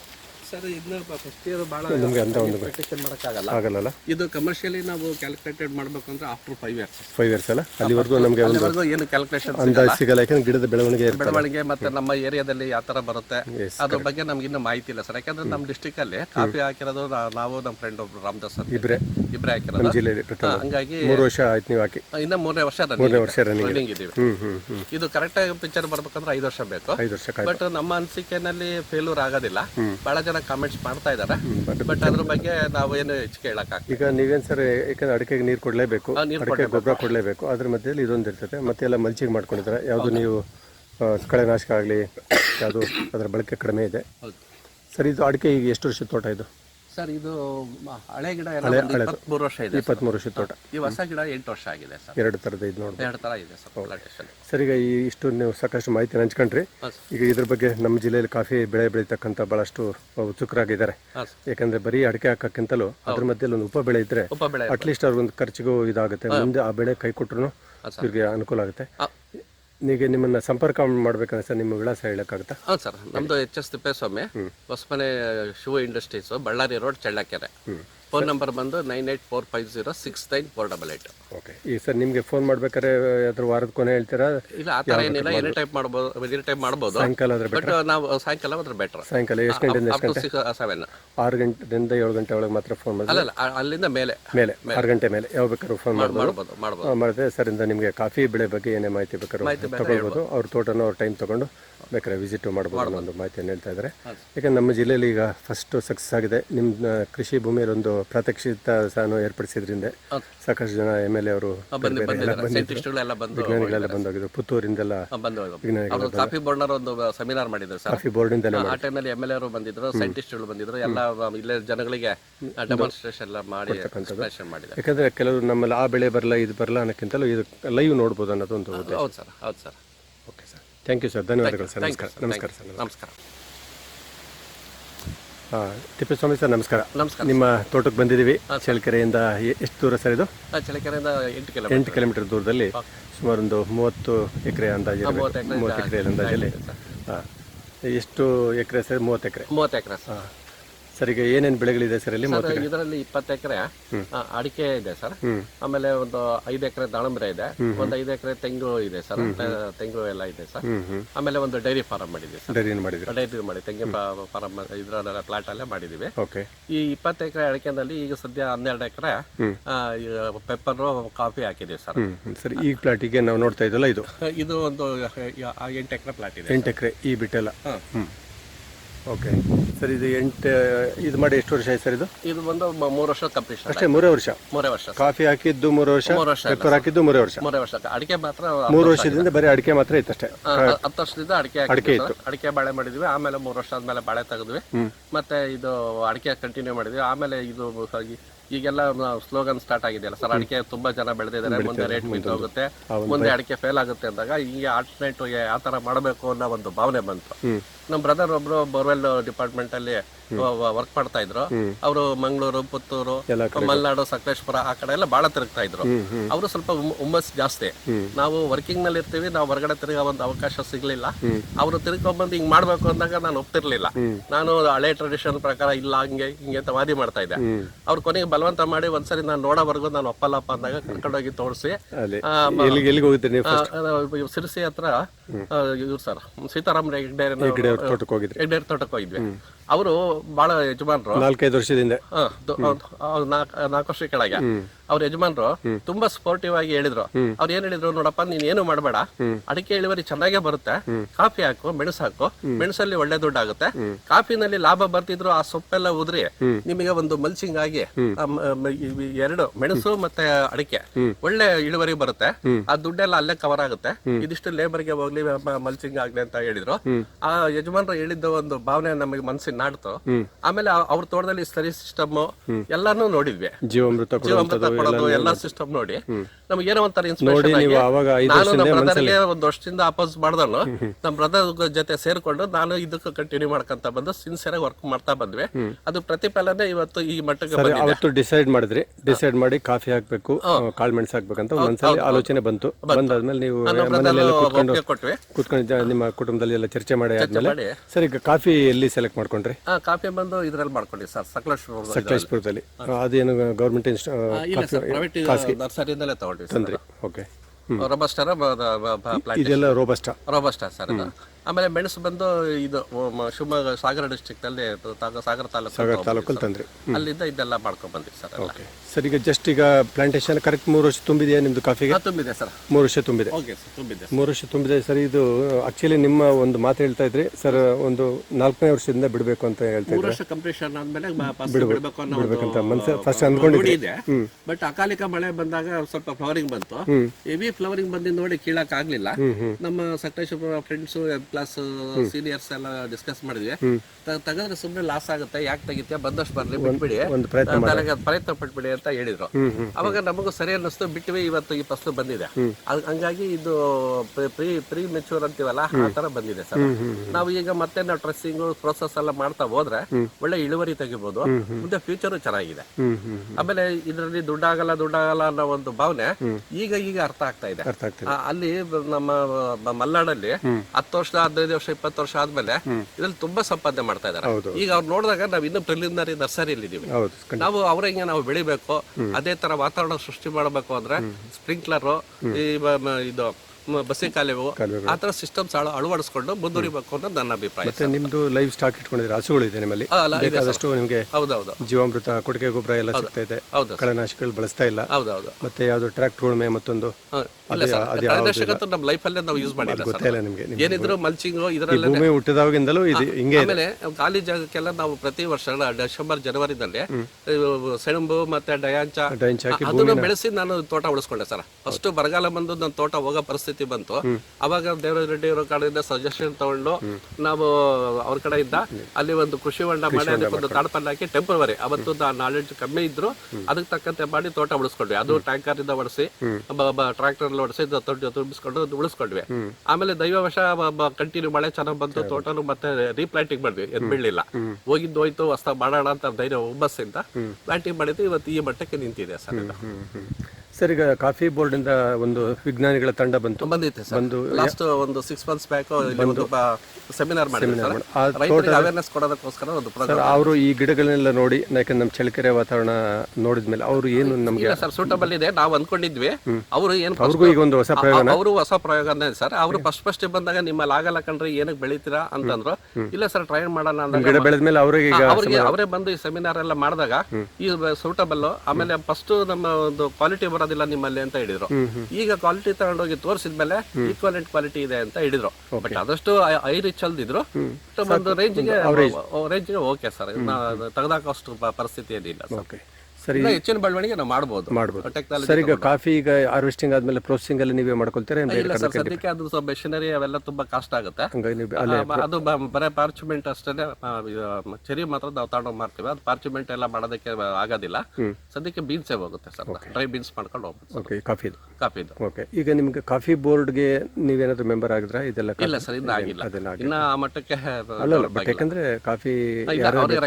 ಸರ್ ಇದನ್ನ ಫಸ್ಟ್ ಇಯರ್ ಭಾಳ ನಿಮಗೆ ಅಂತ ಒಂದು ಎಕ್ಸ್ಪೆಕ್ಟೇಷನ್ ಮಾಡೋಕ್ಕಾಗಲ್ಲ ಆಗಲ್ಲಲ್ಲ? ಇದು ಕಮರ್ಷಿಯಲಿ ನಾವು ಕ್ಯಾಲ್ಕುಲೇಟೆಡ್ ಮಾಡಬೇಕು ಅಂದ್ರೆ after five years five years ಅಲ್ಲ? ಅಲ್ಲಿವರೆಗೂ ನಮಗೆ ಒಂದು ಅಲ್ಲಿವರೆಗೂ ಏನು ಕ್ಯಾಲ್ಕುಲೇಷನ್ ಅಂದಾಜು ಸಿಗಲ್ಲ ಯಾಕಂದ್ರೆ ಗಿಡದ ಬೆಳವಣಿಗೆ ಬೆಳವಣಿಗೆ ಮತ್ತೆ ನಮ್ಮ ಏರಿಯಾದಲ್ಲಿ ಯಾವ ತರ ಬರುತ್ತೆ ಅದ್ರ ಬಗ್ಗೆ ನಮ್ಗೆ ಇನ್ನೂ ಮಾಹಿತಿ ಇಲ್ಲ ಸರ್. ಯಾಕಂದ್ರೆ ನಮ್ಮ ಡಿಸ್ಟಿಕ್ ಅಲ್ಲಿ ಕಾಫಿ ಹಾಕಿರೋದು ನಾವು ನಮ್ಮ ಫ್ರೆಂಡ್ ಒಬ್ರು ರಾಮದಾಸ್ ಇಬ್ರೆ? ಇಬ್ರೆ ಹಾಕಿರೋದು. ಜಿಲ್ಲೆಯಲ್ಲಿ ಹಂಗಾಗಿ ಮೂರು ವರ್ಷ ಆಯ್ತು ನೀವು ಹಾಕಿ. ಇನ್ನ ಮೂರನೇ ವರ್ಷ ಮೂರನೇ ವರ್ಷ ರನ್ನಿಂಗ್ ಇದೀವಿ ಇದು. ಕರೆಕ್ಟ್ ಆಗಿ ಪಿಕ್ಚರ್ ಬರ್ಬೇಕಂದ್ರೆ ಐದು ವರ್ಷ ಬೇಕು. ಐದು ವರ್ಷ ಬಟ್ ನಮ್ಮ ಅನಿಸಿಕೆನಲ್ಲಿ ಫೇಲ್ಯೂರ್ ಆಗೋದಿಲ್ಲ. ಬಹಳ ಜನ ಕಾಮೆಂಟ್ಸ್ ಮಾಡ್ತಾ ಇದಾರೆ but ಬಟ್ ಅದ್ರ ಬಗ್ಗೆ ನಾವು ಏನು ಹೆಚ್ಚು ಕೇಳಕ್ ಈಗ ನೀವೇನು ಸರ್ ಯಾಕಂದ್ರೆ ಅಡಿಕೆಗೆ ನೀರು ಕೊಡಲೇಬೇಕು. ಅಡಿಕೆ ಗೊಬ್ಬರ ಕೊಡಲೇಬೇಕು. ಅದ್ರ ಮಧ್ಯದಲ್ಲಿ ಇದೊಂದು ಇರ್ತದೆ. ಮತ್ತೆ ಎಲ್ಲ ಮಲ್ಚಿಂಗ್ ಮಾಡ್ಕೊಂಡಿದ್ರೆ ಯಾವುದು ನೀವು ಕಳೆ ಕಳೆನಾಶಕ ಆಗಲಿ ಯಾವುದು ಅದರ ಬಳಕೆ ಕಡಿಮೆ ಇದೆ. ಸರ್ ಇದು ಅಡಿಕೆ ಈಗ ಎಷ್ಟು ವರ್ಷದ ತೋಟ ಇದು? ಸರ್ ಇದು ಮ- ಹಳೆ ಗಿಡ ಎಲ್ಲ ಒಂದು ಇಪ್ಪತ್ಮೂರು ವರ್ಷ ಇದೆ ಇಪ್ಪತ್ತ್ಮೂರು ವರ್ಷ ತೋಟ ಈ ಹೊಸ ಗಿಡ ಎಂಟು ವರ್ಷ ಆಗಿದೆ ಸರ್. ಎರಡು ಥರದ ಇದು ನೋಡಿ ಎರಡು ತರ ಇದೆ ಸರ್ ಪ್ಲಾಂಟೇಶನ್ ಸರ್ ಈಗ ಈ ಇಷ್ಟು ನೀವು ಸಾಕಷ್ಟು ಮಾಹಿತಿ ಹಂಚ್ಕೊಂಡ್ರಿ. ಹಾಂ ಈಗ ಇದ್ರ ಬಗ್ಗೆ ನಮ್ಮ ಜಿಲ್ಲೆಯಲ್ಲಿ ಕಾಫಿ ಬೆಳೆ ಬೆಳೀತಕ್ಕಂಥ ಭಾಳಷ್ಟು ಉತ್ಸುಕರಾಗಿದ್ದಾರೆ. ಹಾಂ ಸರ್. ಯಾಕಂದ್ರೆ ಬರೀ ಅಡಿಕೆ ಹಾಕಕ್ಕಿಂತಲೂ ಅದ್ರ ಮಧ್ಯದಲ್ಲಿ ಒಂದು ಉಪ ಬೆಳೆ ಇದ್ರೆ ಉಪ ಬೆಳೆ ಅಟ್ಲೀಸ್ಟ್ ಅವ್ರಿಗೊಂದು ಖರ್ಚಿಗೂ ಇದಾಗುತ್ತೆ. ಮುಂದೆ ಆ ಬೆಳೆ ಕೈ ಕೊಟ್ಟರು ಇವ್ರಿಗೆ ಅನುಕೂಲ ಆಗುತ್ತೆ. ಆ, ಈಗ ನಿಮ್ಮನ್ನ ಸಂಪರ್ಕ ಮಾಡ್ಬೇಕಂದ್ರೆ ಸರ್ ನಿಮ್ಮ ವಿಳಾಸ ಹೇಳಕ್ಕಾಗುತ್ತಾ? ಹಾಂ ಸರ್ ನಮ್ಮದು H S Thippeswamy Hosamane Shiva industries Bellary road Challakere. Phone number ಬಂದು nine eight four five zero six nine four double eight. Okay ಈ ಸರ್ ನಿಮಗೆ ಫೋನ್ ಮಾಡ್ಬೇಕಾದ್ರೆ ಅದ್ರ ವಾರದ ಕೊನೆ ಹೇಳ್ತೀರಾ? ಇಲ್ಲ ಆ ಥರ ಏನಿಲ್ಲ ಎನಿ ಟೈಪ್ ಮಾಡ್ಬೋದು ಎನಿ ಟೈಪ್ ಮಾಡ್ಬೋದು. ಸಾಯಂಕಾಲ ಆದ್ರೆ ಬಟ್ ನಾವು ಸಾಯಂಕಾಲ ಆದ್ರೆ ಬೆಟರ್ ಸಾಯಂಕಾಲ ಎಷ್ಟು ಗಂಟೆಯಿಂದ ಎಷ್ಟು ಗಂಟೆ? ಸೆವೆನ್ ಆರು ಗಂಟೆಯಿಂದ ಏಳು ಗಂಟೆ ಒಳಗೆ ಮಾತ್ರ ಫೋನ್ ಮಾಡಿ ಅಲ್ಲ ಅಲ್ಲ ಅಲ್ಲಿಂದ ಮೇಲೆ. ಮೇಲೆ ಆರು ಗಂಟೆ ಮೇಲೆ. ಯಾವ ಬೇಕಾದ್ರೂ ಫೋನ್ ಮಾಡ್ಬೋದು. ಮಾಡ್ಬೋದು ಮಾಡಿದೆ ಸರ್ ಇಂದ ನಿಮಗೆ ಕಾಫಿ ಬೆಳೆ ಬಗ್ಗೆ ಏನೇ ಮಾಹಿತಿ ಬೇಕಾದ್ರೂ ತಗೊಳ್ಬೋದು. ಅವ್ರ ತೋಟನ ಅವ್ರ ಟೈಮ್ ತಗೊಂಡು ಬೇಕಾದ್ರೆ ವಿಸಿಟ್ ಮಾಡ್ಬೋದು ಒಂದು ಮಾಹಿತಿಯನ್ನು ಹೇಳ್ತಾ ಇದ್ದಾರೆ. ಯಾಕಂದ್ರೆ ನಮ್ಮ ಜಿಲ್ಲೆಯಲ್ಲಿ ಈಗ ಫಸ್ಟ್ ಸಕ್ಸಸ್ ಆಗಿದೆ. ನಿಮ್ಮ ಕೃಷಿ ಭೂಮಿಯಲ್ಲಿ ಒಂದು ಪ್ರಾತ್ಯಕ್ಷಿತ ಸಹ ಏರ್ಪಡಿಸಿದ್ರಿಂದ ಸಾಕಷ್ಟು ಜನ ಎಂ ಎಲ್ ಎ ಅವರು ವಿಜ್ಞಾನಿಗಳೆಲ್ಲ ಬಂದೋಗಿದ್ರು. ಪುತ್ತೂರಿಂದೆಲ್ಲ ಅವರು ಕಾಫಿ ಬೋರ್ಡ್ನರ್ ಒಂದು ಸೆಮಿನಾರ್ ಮಾಡಿದ್ರು ಸರ್. ಕಾಫಿ ಇಂದ ಆ ಟೈಮಲ್ಲಿ ಎಂ ಎಲ್ ಎರು ಬಂದಿದ್ರು ಸೈಂಟಿಸ್ಟ್ಗಳು ಬಂದಿದ್ರು ಎಲ್ಲ ಇಲ್ಲೇ ಜನಗಳಿಗೆ ಡೆಮಾನ್ಸ್ಟ್ರೇಷನ್ ಎಲ್ಲ ಮಾಡಿ ಮಾಡಿದ್ದಾರೆ. ಯಾಕಂದ್ರೆ ಕೆಲವರು ನಮ್ಮಲ್ಲಿ ಆ ಬೆಳೆ ಬರಲ್ಲ ಇದು ಬರಲ್ಲ ಅನ್ನೋಕ್ಕಿಂತಲೂ ಇದು ಲೈವ್ ನೋಡ್ಬೋದು ಅನ್ನೋದು ಒಂದು ಹೌದು ಸರ್ ಹೌದು ಸರ್. ಥ್ಯಾಂಕ್ ಯು ಸರ್ ಧನ್ಯವಾದಗಳು ಸರ್. ನಮಸ್ಕಾರ. ನಮಸ್ಕಾರ ಸರ್. ನಮಸ್ಕಾರ. ತಿಪ್ಪೇಸ್ವಾಮಿ ಸರ್ ನಮಸ್ಕಾರ. ನಮಸ್ಕಾರ ನಿಮ್ಮ ತೋಟಕ್ಕೆ ಬಂದಿದ್ದೀವಿ. ಚಳ್ಳಕೆರೆಯಿಂದ ಎಷ್ಟು ದೂರ ಸರ್ ಇದು? ಆ, ಚಳ್ಳಕೆರೆಯಿಂದ ಎಂಟು ಕಿಲೋಮೀಟರ್. ಎಂಟು ಕಿಲೋಮೀಟರ್ ದೂರದಲ್ಲಿ ಸುಮಾರು ಒಂದು ಮೂವತ್ತು ಎಕರೆ ಅಂದಾಜು ಮೂವತ್ತು ಎಕರೆ ಅಂದಾಜಲ್ಲಿ. ಹಾಂ ಎಷ್ಟು ಎಕರೆ ಸರ್? ಮೂವತ್ತು ಎಕರೆ. ಮೂವತ್ತು ಎಕರೆ ಹಾಂ. ಸರ್ ಈಗ ಏನೇನು ಬೆಳೆಗಳಿದೆ ಸರ್ ಇಲ್ಲಿ ಸರ್, ಇದರಲ್ಲಿ ಇಪ್ಪತ್ತು ಎಕರೆ ಅಡಿಕೆ ಇದೆ ಸರ್. ಆಮೇಲೆ ಒಂದು ಐದು ಎಕರೆ ದಾಳಂಬ್ರೆ ಇದೆ. ಒಂದು ಐದು ಎಕರೆ ತೆಂಗು ಇದೆ ಸರ್. ತೆಂಗು ಎಲ್ಲ ಇದೆ ಸರ್. ಆಮೇಲೆ ಒಂದು ಡೈರಿ ಫಾರ್ಮ್ ಮಾಡಿದೆ ಸರ್. ಡೈರಿ ಮಾಡಿ ತೆಂಗಿನ ಫಾರ್ಮ್ ಇದ್ರ ಪ್ಲಾಟ್ ಅಲ್ಲೇ ಮಾಡಿದೀವಿ ಓಕೆ. ಈ ಇಪ್ಪತ್ತು ಎಕರೆ ಅಡಿಕೆನಲ್ಲಿ ಈಗ ಸದ್ಯ ಹನ್ನೆರಡು ಎಕರೆ ಪೆಪ್ಪರ್ ಕಾಫಿ ಹಾಕಿದೀವಿ ಸರ್. ಸರ್ ಈ ಪ್ಲಾಟಿಗೆ ನಾವು ನೋಡ್ತಾ ಇದ್ದಲ್ಲ ಇದು? ಇದು ಒಂದು ಎಂಟು ಎಕರೆ ಪ್ಲಾಟ್ ಇದೆ ಎಂಟು ಎಕರೆ ಈ ಬಿಟ್ಟೆಲ್ಲ? ಓಕೆ. ಸರ್ ಇದು ಎಂಟು ಇದು ಮಾಡಿ ಎಷ್ಟು ವರ್ಷ ಆಯ್ತು ಸರ್ ಇದು? ಇದು ಒಂದು ಮ- ಮೂರು ವರ್ಷ ಕಂಪ್ಲೀಷನ್ ಅಷ್ಟೇ ಮೂರೇ ವರ್ಷ? ಮೂರೇ ವರ್ಷ ಕಾಫಿ ಹಾಕಿದ್ದು ಮೂರು ವರ್ಷ ಮೂರು ವರ್ಷ ಪೆಪ್ಪರ್ ಹಾಕಿದ್ದು ಮೂರೇ ವರ್ಷ. ಮೂರೇ ವರ್ಷ ಅಡಿಕೆ ಮಾತ್ರ ಮೂರು ವರ್ಷದಿಂದ ಬರೀ ಅಡಿಕೆ ಮಾತ್ರ ಇತ್ತು ಅಷ್ಟೇ. ಹತ್ತು ವರ್ಷದಿಂದ ಅಡಿಕೆ ಅಡಿಕೆ ಇತ್ತು. ಅಡಿಕೆ ಬಾಳೆ ಮಾಡಿದ್ವಿ. ಆಮೇಲೆ ಮೂರು ವರ್ಷ ಆದ್ಮೇಲೆ ಬಾಳೆ ತೆಗೆದ್ವಿ. ಮತ್ತೆ ಇದು ಅಡಿಕೆ ಕಂಟಿನ್ಯೂ ಮಾಡಿದ್ವಿ. ಆಮೇಲೆ ಇದು ಈ- ಈಗೆಲ್ಲ ಸ್ಲೋಗನ್ ಸ್ಟಾರ್ಟ್ ಆಗಿದೆಯಲ್ಲ ಸರ್? ಅಡಿಕೆ ತುಂಬಾ ಜನ ಬೆಳೆದಿದ್ದಾರೆ ಮುಂದೆ ರೇಟ್ ಬಿದ್ದು ಹೋಗುತ್ತೆ ಮುಂದೆ ಅಡಿಕೆ ಫೇಲ್ ಆಗುತ್ತೆ ಅಂದಾಗ ಹಿಂಗೆ ಆಲ್ಟರ್ನೇಟ್ ಯಾವ ತರ ಮಾಡಬೇಕು ಅನ್ನೋ ಒಂದು ಭಾವನೆ ಬಂತು. ನಮ್ಮ ಬ್ರದರ್ ಒಬ್ರು ಬೋರ್ವೆಲ್ ಡಿಪಾರ್ಟ್ಮೆಂಟ್ ಅಲ್ಲಿ ವರ್ಕ್ ಮಾಡ್ತಾ ಇದ್ರು. ಅವರು ಮಂಗಳೂರು ಪುತ್ತೂರು ಮಲ್ನಾಡು ಸಕಲೇಶ್ಪುರ ಆ ಕಡೆ ಎಲ್ಲ ಬಹಳ ತಿರುಗ್ತಾ ಇದ್ರು. ಅವರು ಸ್ವಲ್ಪ ಹುಮ್- ಹುಮ್ಮಸ್ ಜಾಸ್ತಿ. ನಾವು ವರ್ಕಿಂಗ್ನಲ್ಲಿ ಇರ್ತೀವಿ ನಾವು ಹೊರಗಡೆ ತಿರುಗೋ ಒಂದು ಅವಕಾಶ ಸಿಗ್ಲಿಲ್ಲ. ಅವರು ತಿರ್ಕೊಂಡ್ಬಂದು ಹಿಂಗ್ ಮಾಡ್ಬೇಕು ಅಂದಾಗ ನಾನು ಒಪ್ತಿರ್ಲಿಲ್ಲ. ನಾನು ಹಳೆ ಟ್ರೆಡಿಷನ್ ಪ್ರಕಾರ ಇಲ್ಲ ಹಂಗೆ ಹಿಂಗೆ ಅಂತ ವಾದಿ ಮಾಡ್ತಾ ಇದ್ದೆ. ಅವ್ರ ಕೊನೆಗೆ ಬಲವಂತ ಮಾಡಿ ಒಂದ್ಸರಿ ನಾನು ನೋಡೋವರೆಗೂ ನಾನು ಒಪ್ಪಲ್ಲಪ್ಪ ಅಂದಾಗ ಕರ್ಕೊಂಡೋಗಿ ತೋರಿಸಿ. ಸಿರಿಸಿ ಎಲ್ಲಿಗೆ ಎಲ್ಲಿಗೆ ಹೋಗಿದ್ರಿ ನೀವು ಆ, ಸಿರಸಿ ಹತ್ರ ಇವ್ರು ಸರ್ ಸೀತಾರಾಮ್ ಹೆಗ್ಡೇರ್ ತೋಟಕ್ಕೆ ಹೋಗಿದ್ವಿ. ಅವರು ಬಹಳ ಯಜಮಾನ್ರು. ನಾಲ್ಕೈದು ವರ್ಷದಿಂದ. ನಾಲ್ಕು ವರ್ಷ ಕೆಳಗೆ. ಅವ್ರ ಯಜಮಾನ್ರು ತುಂಬಾ ಸಪೋರ್ಟಿವ್ ಆಗಿ ಹೇಳಿದ್ರು. ಅವ್ರು ಏನ್ ಹೇಳಿದ್ರು ನೋಡಪ್ಪ ನೀನ್ ಏನು ಮಾಡಬೇಡ. ಅಡಿಕೆ ಇಳುವರಿ ಚೆನ್ನಾಗೇ ಬರುತ್ತೆ. ಕಾಫಿ ಹಾಕು ಮೆಣಸು ಹಾಕು. ಮೆಣಸಲ್ಲಿ ಒಳ್ಳೆ ದುಡ್ಡಾಗುತ್ತೆ. ಕಾಫಿನಲ್ಲಿ ಲಾಭ ಬರ್ತಿದ್ರು ಆ ಸೊಪ್ಪೆಲ್ಲ ಉದ್ರಿ ನಿಮಗೆ ಒಂದು ಮಲ್ಸಿಂಗ್ ಆಗಿ ಎರಡು ಮೆಣಸು ಮತ್ತೆ ಅಡಿಕೆ. ಒಳ್ಳೆ ಇಳುವರಿ ಬರುತ್ತೆ. ಆ ದುಡ್ಡೆಲ್ಲ ಅಲ್ಲೇ ಕವರ್ ಆಗುತ್ತೆ. ಇದಿಷ್ಟು ಲೇಬರ್ಗೆ ಹೋಗ್ಲಿ ಮಲ್ಚಿಂಗ್ ಆಗ್ಲಿ ಅಂತ ಹೇಳಿದ್ರು. ಆ ಯಜಮಾನ್ರು ಹೇಳಿದ್ದ ಒಂದು ಭಾವನೆ ನಮಗೆ ಮನಸ್ಸಿಗೆ ನಾಡ್ತು ಆಮೇಲೆ ಅವ್ರ ತೋಟದಲ್ಲಿ ಸರಿ ಸಿಸ್ಟಮ್ ಎಲ್ಲಾನು ನೋಡಿದ್ವಿ. ಜೀವಾಮೃತ ಜೀವಾಮೃತ ಕೊಡೋದು ಎಲ್ಲಾ ಸಿಸ್ಟಮ್ ನೋಡಿ. ನಮ್ಗೆ ಏನೋ ಒಂಥರ ಇನ್ಸ್ಪಿರೇಷನ್ ಆಗಿ ನಾನು ನಮ್ಮ ಬ್ರದರ್ಗೆ ಒಂದು ವರ್ಷದಿಂದ ಅಪೋಸ್ ಮಾಡ್ದನು ನಮ್ಮ ಬ್ರದರ್ ಜೊತೆ ಸೇರ್ಕೊಂಡು ನಾನು ಇದಕ್ಕೆ ಕಂಟಿನ್ಯೂ ಮಾಡ್ಕೊಂತ ಬಂದು ಸಿನ್ಸಿಯರ್ ಆಗಿ ವರ್ಕ್ ಮಾಡ್ತಾ ಬಂದ್ವಿ. ಅದು ಪ್ರತಿಫಲನೇ ಇವತ್ತು ಈ ಮಟ್ಟಕ್ಕೆ ಬಂದಿದೆ. ಅವತ್ತು ಡಿಸೈಡ್ ಮಾಡಿದ್ರಿ. ಡಿಸೈಡ್ ಮಾಡಿ ಕಾಫಿ ಹಾಕ್ಬೇಕು ಕಾಳು ಮೆಣಸು ಹಾಕ್ಬೇಕಂತ ಒಂದ್ಸಲ ಆಲೋಚನೆ ಬಂತು. ಬಂದಾದ್ಮೇಲೆ ನೀವು ಕುತ್ಕೊಂಡು ನಿಮ್ಮ ಕುಟುಂಬದಲ್ಲಿ ಎಲ್ಲ ಚರ್ಚೆ ಮಾಡಿ ಆದ್ಮೇಲೆ ಸರಿ ಈಗ ಕಾಫಿ ಎಲ್ಲಿ ಸೆಲೆಕ್ಟ್ ಮಾಡ್ಕೊಂಡ್ರಿ? ಆ ಕಾಫಿ ಬಂದು ಇದ್ರಲ್ಲಿ ಮಾಡ್ಕೊಂಡಿ ಸರ್ ಸಕಲೇಶ್ವರ ಸಕಲೇಶ್ಪುರದಲ್ಲಿ. ಅದೇನು ಗೌರ್ಮೆಂಟ್ ಇಲ್ಲ ಸರ್ ಪ್ರೈವೇಟ್ ನರ್ಸರಿಯಿಂದಲೇ ತಗೊಂಡ್ವಿ ತಂದ್ರಿ ಓಕೆ ರೋಬಸ್ಟರ ಇದೆಲ್ಲ ರೋಬಸ್ಟ ರೋಬಸ್ಟ ಸರ್ ಇದು. ಆಮೇಲೆ ಮೆಣಸು ಬಂದು ಇದು ಶಿವಮೊಗ್ಗ ಸಾಗರ ಡಿಸ್ಟ್ರಿಕ್ಟ್ ಅಲ್ಲಿ ತ- ಸಾಗರ ತಾಲೂಕು ಸಾಗರ ತಾಲೂಕಲ್ಲಿ ತಂದ್ರಿ. ಅಲ್ಲಿಂದ ಇದೆಲ್ಲ ಮಾಡ್ಕೊಂಡ್ ಬಂದ್ವಿ ಸರ್ ಓಕೆ ಸರ್ ಈಗ ಜಸ್ಟ್ ಈಗ ಪ್ಲಾಂಟೇಶನ್ ಕರೆಕ್ಟ್ ಮೂರು ವರ್ಷ ತುಂಬಿದೆಯಾ ನಿಮ್ದು ಕಾಫಿಗೆ ತುಂಬಿದೆ ಸರ್. ಮೂರು ವರ್ಷ ತುಂಬಿದೆ. ಓಕೆ ಸರ್ ತುಂಬಿದೆ ಮೂರು ವರ್ಷ ತುಂಬಿದೆ ಸರ್ ಇದು ಆಕ್ಚುಲಿ ನಿಮ್ಮ ಒಂದು ಮಾತು ಹೇಳ್ತಾ ಇದ್ರಿ ಸರ್ ಒಂದು ನಾಲ್ಕನೇ ವರ್ಷದಿಂದ ಬಿಡಬೇಕು ಅಂತ ಹೇಳ್ತಾ ಮೂರು ಇದ್ರೆ ವರ್ಷ ಕಂಪ್ಲೀಷನ್ ಆದ್ಮೇಲೆ ಬಿಡ್ಬೇಕು ಅನ್ನೋ ಬಿಡ್ಬೇಕಂತ ಮನ್ಸ ಫಸ್ಟ್ ಅನ್ಕೊಂಡಿದ್ರಿ ಇದೆ. ಬಟ್ ಅಕಾಲಿಕ ಮಳೆ ಬಂದಾಗ ಸ್ವಲ್ಪ ಫ್ಲವರಿಂಗ್ ಬಂತು. ಹೆವಿ ಫ್ಲವರಿಂಗ್ ಬಂದಿದ್ದು ನೋಡಿ ಕೀಳಕ್ ಆಗ್ಲಿಲ್ಲ. ನಮ್ಮ ಸಕಲೇಶ್ವರ ಫ್ರೆಂಡ್ಸ್ ಪ್ಲಸ್ ಸೀನಿಯರ್ಸ್ ಎಲ್ಲ ಡಿಸ್ಕಸ್ ಮಾಡಿದ್ವಿ. ತ- ತೆಗೆದ್ರೆ ಸುಮ್ಮನೆ ಲಾಸ್ ಆಗುತ್ತೆ. ಯಾಕೆ ತೆಗಿತೀಯ? ಬಂದಷ್ಟು ಬರ್ಲಿ ಬಿಟ್ಬಿಡಿ. ಒಂದು ಪ್ರಯತ್ನ ಪ್ರಯತ್ನ ಪಟ್ಬಿಡಿ ಅಂತ ಹೇಳಿದ್ರು. ಅವಾಗ ನಮಗೂ ಸರಿ ಅನ್ನಿಸ್ತು ಬಿಟ್ವಿ ಇವತ್ತು ಈ ಫಸ್ಟ್ ಬಂದಿದೆ. ಹಂಗಾಗಿ ಇದು ಪ್ರೀ ಪ್ರೀ ಮೆಚೂರ್ ಅಂತೀವಲ್ಲ ಆ ತರ ಬಂದಿದೆ ಸರ್. ನಾವು ಈಗ ಮತ್ತೆ ನಾವು ಡ್ರೆಸ್ಸಿಂಗ್ ಪ್ರೋಸೆಸ್ ಎಲ್ಲ ಮಾಡ್ತಾ ಹೋದ್ರೆ ಒಳ್ಳೆ ಇಳುವರಿ ತೆಗಿಬಹುದು ಮುಂದೆ ಫ್ಯೂಚರ್ ಚೆನ್ನಾಗಿದೆ. ಆಮೇಲೆ ಇದರಲ್ಲಿ ದುಡ್ಡಾಗಲ್ಲ ದುಡ್ಡಾಗಲ್ಲ ಅನ್ನೋ ಒಂದು ಭಾವನೆ ಈಗ ಈಗ ಅರ್ಥ ಆಗ್ತಾ ಇದೆ. ಅಲ್ಲಿ ನಮ್ಮ ಮಲ್ನಾಡಲ್ಲಿ ಹತ್ತು ವರ್ಷ ಹದಿನೈದು ವರ್ಷ ಇಪ್ಪತ್ತು ವರ್ಷ ಆದ್ಮೇಲೆ ಇದ್ರಲ್ಲಿ ತುಂಬಾ ಸಂಪಾದನೆ ಮಾಡ್ತಾ ಇದಾರೆ ಈಗ ಅವ್ರು ನೋಡಿದಾಗ ನಾವು ಇನ್ನೂ ಪ್ರಿಲಿಮಿನರಿ ನರ್ಸರಿಯಲ್ಲಿ ಇದೀವಿ. ನಾವು ಅವ್ರಿಗೆ ನಾವು ಬೆಳಿಬೇಕು ಅದೇ ತರ ವಾತಾವರಣ ಸೃಷ್ಟಿ ಮಾಡಬೇಕು ಅಂದ್ರೆ ಸ್ಪ್ರಿಂಕ್ಲರ್ ಇದು ಬಸಿ ಕಾಲುವೆ ಕಾಲುವೆಗಳು. ಆ ತರ ಸಿಸ್ಟಮ್ಸ್ ಅಳವಡಿಸ್ಕೊಂಡು ಮುಂದುವರಿಬೇಕು ಅನ್ನೋದು ನನ್ನ ಅಭಿಪ್ರಾಯ. ಮತ್ತೆ ನಿಮ್ದು ಲೈವ್ ಸ್ಟಾಕ್ ಇಟ್ಕೊಂಡಿದ್ರೆ ಹಸುಗಳಿದೆ ನಿಮ್ಮಲ್ಲಿ. ಆ, ಅಲ್ಲ, ಇದೆ ನಿಮ್ಮಲ್ಲಿ ಬೇಕಾದಷ್ಟು ನಿಮಗೆ ಹೌದೌದು. ಜೀವಾಮೃತ ಕೊಟ್ಟಿಗೆ ಗೊಬ್ಬರ ಎಲ್ಲ ಸಿಗ್ತಾ ಇದೆ. ಹೌದು ಕಳೆನಾಶಕಗಳು ಬಳಸ್ತಾ ಇಲ್ಲ. ಹೌದೌದು. ಮತ್ತೆ ಯಾವ್ದು ಟ್ರ್ಯಾಕ್ಟರ್ ಉಳುಮೆ ಮತ್ತೊಂದು. ಹ, ಇಲ್ಲ ಸರ್. ಕಳೆನಾಶಕಂತೂ ನಮ್ಮ ಲೈಫಲ್ಲೇ ನಾವು ಯೂಸ್ ಮಾಡಿಲ್ಲ ಸರ್. ಗೊತ್ತೇ ಇಲ್ಲ ನಿಮ್ಗೆ ನಿಮ್ಗೆ ಏನಿದ್ರು ಮಲ್ಚಿಂಗ್ ಇದರಲ್ಲೇ ಭೂಮಿ ಹುಟ್ಟಿದಾಗಿಂದಲೂ ಇದು ಹಿಂಗೆ ಇದೆ. ಆಮೇಲೆ ಖಾಲಿ ಜಾಗಕ್ಕೆಲ್ಲ ನಾವು ಪ್ರತಿ ವರ್ಷ ಡಿಸೆಂಬರ್ ಜನವರಿದಲ್ಲಿ ಇವು ಸೆಣಬು ಮತ್ತೆ ಡಯಾಂಚ ಹಾಕಿ ಅದನ್ನು ಬೆಳೆಸಿ ನಾನು ತೋಟ ಉಳಿಸ್ಕೊಂಡೆ ಸರ್. ಫಸ್ಟ್ ಬರಗಾಲ ಬಂದು ನನ್ನ ತೋಟ ಹೋಗೋ ಪರಿಸ್ಥಿತಿ ಬಂತು. ಅವಾಗ ದೇವರಾಜ ರೆಡ್ಡಿ ಅವರ ಕಡೆಯಿಂದ ಸಜೆಷನ್ ತಗೊಂಡು ನಾವು ಅವ್ರ ಇದ್ದ ಅಲ್ಲಿ ಒಂದು ಕೃಷಿ ಹೊಂಡ ಮಾಡಿ ಅದಕ್ಕೆ ಒಂದು ತಾಡ್ಪಲ್ಲ ಹಾಕಿ ಟೆಂಪರವರಿ ಅವತ್ತು ನಾಲೆಡ್ಜ್ ಕಮ್ಮಿ ಇದ್ರು. ಅದಕ್ಕೆ ತಕ್ಕಂತೆ ಮಾಡಿ ತೋಟ ಉಳಿಸ್ಕೊಂಡ್ವಿ. ಅದು ಟ್ಯಾಂಕರ್ ಇಂದ ಒಡಿಸಿ ಟ್ರಾಕ್ಟರ್ ತೊಟ್ಟಿ ತುಂಬಿಸ್ಕೊಂಡು ಉಳಿಸ್ಕೊಂಡ್ವಿ. ಆಮೇಲೆ ದೈವವಶ ಕಂಟಿನ್ಯೂ ಮಳೆ ಚೆನ್ನಾಗಿ ಬಂತು ತೋಟನು ಮತ್ತೆ ರೀಪ್ಲಾಂಟಿಂಗ್ ಮಾಡಿದ್ವಿ. ಎದ್ ಬೀಳಿಲ್ಲ ಹೋಗಿದ್ದು ಹೋಯ್ತು ಹೊಸ ಮಾಡೋಣ ಅಂತ ಧೈರ್ಯ ಹುಮ್ಮಸ್ಸಿಂದ ಪ್ಲಾಂಟಿಂಗ್ ಮಾಡಿದ್ವಿ. ಇವತ್ತು ಈ ಮಟ್ಟಕ್ಕೆ ನಿಂತಿದೆ ಸರ್ ಇದು. ಸರ್ ಈಗ ಕಾಫಿ ಬೋರ್ಡ್ ಇಂದ ಒಂದು ವಿಜ್ಞಾನಿಗಳ ತಂಡ ಬಂತು. ಬಂದೈತೆ ಸರ್. ಬಂದು ಲಾಸ್ಟ್ ಒಂದು ಸಿಕ್ಸ್ ಮಂತ್ಸ್ ಬ್ಯಾಕ್ ಒಂದು ಸೆಮಿನಾರ್ ಮಾಡಿದ್ರು ಅವೇರ್ನೆಸ್ ಕೊಡೋದಕ್ಕೋಸ್ಕರ ಒಂದು ಅವರು ಈ ಗಿಡಗಳನ್ನೆಲ್ಲ ನೋಡಿ ಯಾಕಂದ್ರೆ ನಮ್ಮ ಚಳಿಕೆರೆ ವಾತಾವರಣ ನೋಡಿದ್ಮೇಲೆ ಅವರು ಏನು ನಮ್ಗೆ ಸರ್ ಸೂಟಬಲ್ ಇದೆ. ನಾವು ಅಂದ್ಕೊಂಡಿದ್ವಿ ಅವರು ಏನು ಅವ್ರಿಗೂ ಈಗ ಒಂದು ಹೊಸ ಪ್ರಯೋಗ ಅವರು ಹೊಸ ಪ್ರಯೋಗನೇ ಸರ್. ಅವರು ಫಸ್ಟ್ ಫಸ್ಟ್ ಬಂದಾಗ ನಿಮ್ಮಲ್ಲಿ ಆಗಲ್ಲ ಕಣ್ರಿ ಏನಕ್ಕೆ ಬೆಳಿತೀರಾ ಅಂತಂದ್ರು. ಇಲ್ಲ ಸರ್ ಟ್ರೈ ಮಾಡೋಣ ಅಂತ ಗಿಡ ಬೆಳೆದ ಮೇಲೆ ಅವರಿಗೆ ಅವ್ರಿಗೆ ಅವರೇ ಬಂದು ಈ ಸೆಮಿನಾರ್ ಎಲ್ಲ ಮಾಡಿದಾಗ ಈ ಸೂಟಬಲ್ ಆಮೇಲೆ ಫಸ್ಟ್ ನಮ್ಮ ಒಂದು ಕ್ವಾಲಿಟಿ ಬರೋದಿಲ್ಲ ನಿಮ್ಮಲ್ಲಿ ಅಂತ ಹೇಳಿದ್ರು. ಈಗ ಕ್ವಾಲಿಟಿ ತಗೊಂಡೋಗಿ ತೋರಿಸಿದ್ಮೇಲೆ ಈಕ್ವಲೆಂಟ್ ಕ್ವಾಲಿಟಿ ಇದೆ ಅಂತ ಹೇಳಿದ್ರು. ಬಟ್ ಆದಷ್ಟು ಐ ರೀಚ್ ಅಲ್ದಿದ್ರು ಒಂದು ರೇಂಜ್ಗೆ ರೇಂಜ್ಗೆ ಓಕೆ ಸರ್ ತೆಗೆದಾಕೋಷ್ಟು ಪರಿಸ್ಥಿತಿ ಏನಿಲ್ಲ ಸರ್ ಓಕೆ ಸರಿ. ಹೆಚ್ಚಿನ ಬೆಳವಣಿಗೆ ನಾವು ಮಾಡಬಹುದು ಮಾಡ್ಬೋದು. ಟೆಕ್ನಾಲಜಿ ಸರ್ ಈಗ ಕಾಫಿ ಈಗ ಹಾರ್ವೆಸ್ಟಿಂಗ್ ಆದ್ಮೇಲೆ ಪ್ರೊಸೆಸಿಂಗ್ ಎಲ್ಲ ನೀವೇ ಮಾಡ್ಕೊಳ್ತೀರಾ ಇಲ್ಲ ಸರ್ ಸದ್ಯಕ್ಕೆ ಅದು ಸ್ವಲ್ಪ ಮೆಷಿನರಿ ಅವೆಲ್ಲ ತುಂಬಾ ಕಾಸ್ಟ್ ಆಗುತ್ತೆ. ಅದು ಬರೀ ಪಾರ್ಚುಮೆಂಟ್ ಅಷ್ಟೇ ಚೆರಿ ಮಾತ್ರ ನಾವು ತಗೊಂಡೋಗಿ ಮಾಡ್ತೀವಿ ಅದು ಪಾರ್ಚುಮೆಂಟ್ ಎಲ್ಲ ಮಾಡೋದಕ್ಕೆ ಆಗೋದಿಲ್ಲ. ಸದ್ಯಕ್ಕೆ ಬೀನ್ಸೇ ಹೋಗುತ್ತೆ ಸರ್. ಡ್ರೈ ಬೀನ್ಸ್ ಮಾಡ್ಕೊಂಡು ಹೋಗ್ಬೋದು ಓಕೆ ಕಾಫಿದು ಕಾಫಿ ಓಕೆ ಈಗ ನಿಮ್ಗೆ ಕಾಫಿ ಬೋರ್ಡ್ಗೆ ನೀವೇನಾದ್ರೂ ಮೆಂಬರ್ ಆಗಿದ್ರೆ? ಇದೆಲ್ಲ ಇಲ್ಲ ಸರ್ ಇನ್ನು ಆಗಿಲ್ಲ. ಇನ್ನ ಆ ಮಟ್ಟಕ್ಕೆ ಅಲ್ಲ ಬಟ್ ಯಾಕಂದ್ರೆ ಕಾಫಿ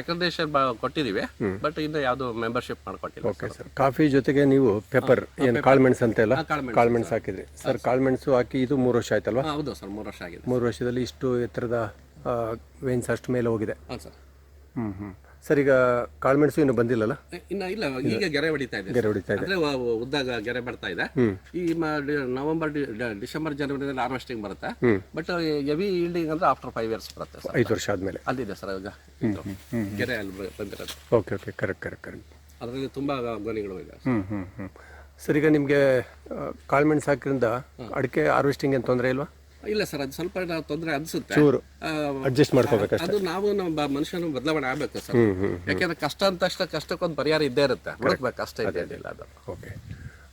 ರೆಕಮೆಂಡೇಶನ್ ಕೊಟ್ಟಿದೀವಿ. ಬಟ್ ಇನ್ನು ಯಾವುದು ಮೆಂಬರ್ಶಿಪ್ ಮಾಡ್ಕೊಟ್ಟಿಲ್ಲ ಓಕೆ ಸರ್. ಕಾಫಿ ಜೊತೆಗೆ ನೀವು ಪೆಪ್ಪರ್ ಏನು ಕಾಳುಮೆಣಸು ಅಂತ ಎಲ್ಲ ಹಾ, ಕಾಳುಮೆಣಸು ಕಾಳುಮೆಣಸು ಹಾಕಿದ್ರಿ. ಸರ್ ಕಾಳುಮೆಣಸು ಹಾಕಿ ಇದು ಮೂರು ವರ್ಷ ಆಯ್ತಲ್ವಾ? ಹಾ, ಹೌದು ಸರ್ ಮೂರು ವರ್ಷ ಆಗಿದೆ ಮೂರು ವರ್ಷದಲ್ಲಿ ಇಷ್ಟು ಎತ್ತರದ ವೇನ್ಸ್ ಅಷ್ಟು ಮೇಲೆ ಹೋಗಿದೆ. ಹಾಂ ಸರ್. ಹ್ಮ್ ಹ್ಮ್. ಸರ್ ಈಗ ಕಾಳುಮೆಣಸು ಇನ್ನು ಬಂದಿಲ್ಲಲ್ಲ? ಇನ್ನ ಇಲ್ಲ ಈಗ ಗೆರೆ ಹೊಡಿತಾ ಇದೆ ಗೆರೆ ಹೊಡಿತಾ ಇದೆ. ಅಂದ್ರೆ ವ- ವ- ಉದ್ದಾಗ ಗೆರೆ ಬರ್ತಾ ಇದೆ. ಈ ಮ- ಡಿ- ನವೆಂಬರ್ ಡಿ- ಡ- ಡಿಸೆಂಬರ್ ಜನವರಿದಲ್ಲಿ ಹಾರ್ವೆಸ್ಟಿಂಗ್ ಬರುತ್ತೆ. ಬಟ್ ಹೆವಿ ಈಲ್ಡಿಂಗ್ ಅಂದ್ರೆ ಆಫ್ಟರ್ ಫೈವ್ ಇಯರ್ಸ್ ಬರುತ್ತೆ ಸರ್. ಐದು ವರ್ಷ ಆದಮೇಲೆ. ಅಲ್ಲಿದೆ ಸರ್ ಈಗ. ಇದು ಗೆರೆ ಅಲ್ಲಿ ಬ- ಬಂದಿರೋದು. Okay okay. Correct correct correct. ಅದರಲ್ಲಿ ತುಂಬಾ ಗೊನೆಗಳು ಇದೆ. ಹ್ಮ್ ಹ್ಮ್ ಹ್ಮ್. ಸರ್ ಈಗ ನಿಮಗೆ ಕಾಳುಮೆಣಸು ಹಾಕಿದ್ರಿಂದ ಅಡಿಕೆ ಹಾರ್ವೆಸ್ಟಿಂಗ್ ಏನು ತೊಂದರೆ ಇಲ್ವಾ? ಇಲ್ಲ ಸರ್ ಅದು ಸ್ವಲ್ಪ ತೊಂದರೆ ಅನ್ಸುತ್ತೆ. ಚೂರು. ಅಡ್ಜಸ್ಟ್ ಮಾಡ್ಕೋಬೇಕು ಅದು ನಾವು ನಮ್ಮ ಮನುಷ್ಯನ ಬದಲಾವಣೆ ಆಗ್ಬೇಕು ಸರ್. ಯಾಕೆಂದ್ರೆ ಕಷ್ಟ ಅಂತ ತಕ್ಷಣ ಕಷ್ಟಕ್ಕೊಂದು ಪರಿಹಾರ ಇದ್ದೇ ಇರುತ್ತೆ. ಹುಡುಕ್ಬೇಕು ಕಷ್ಟ ಇದೆ ಇಲ್ಲ ಅದು. ಓಕೆ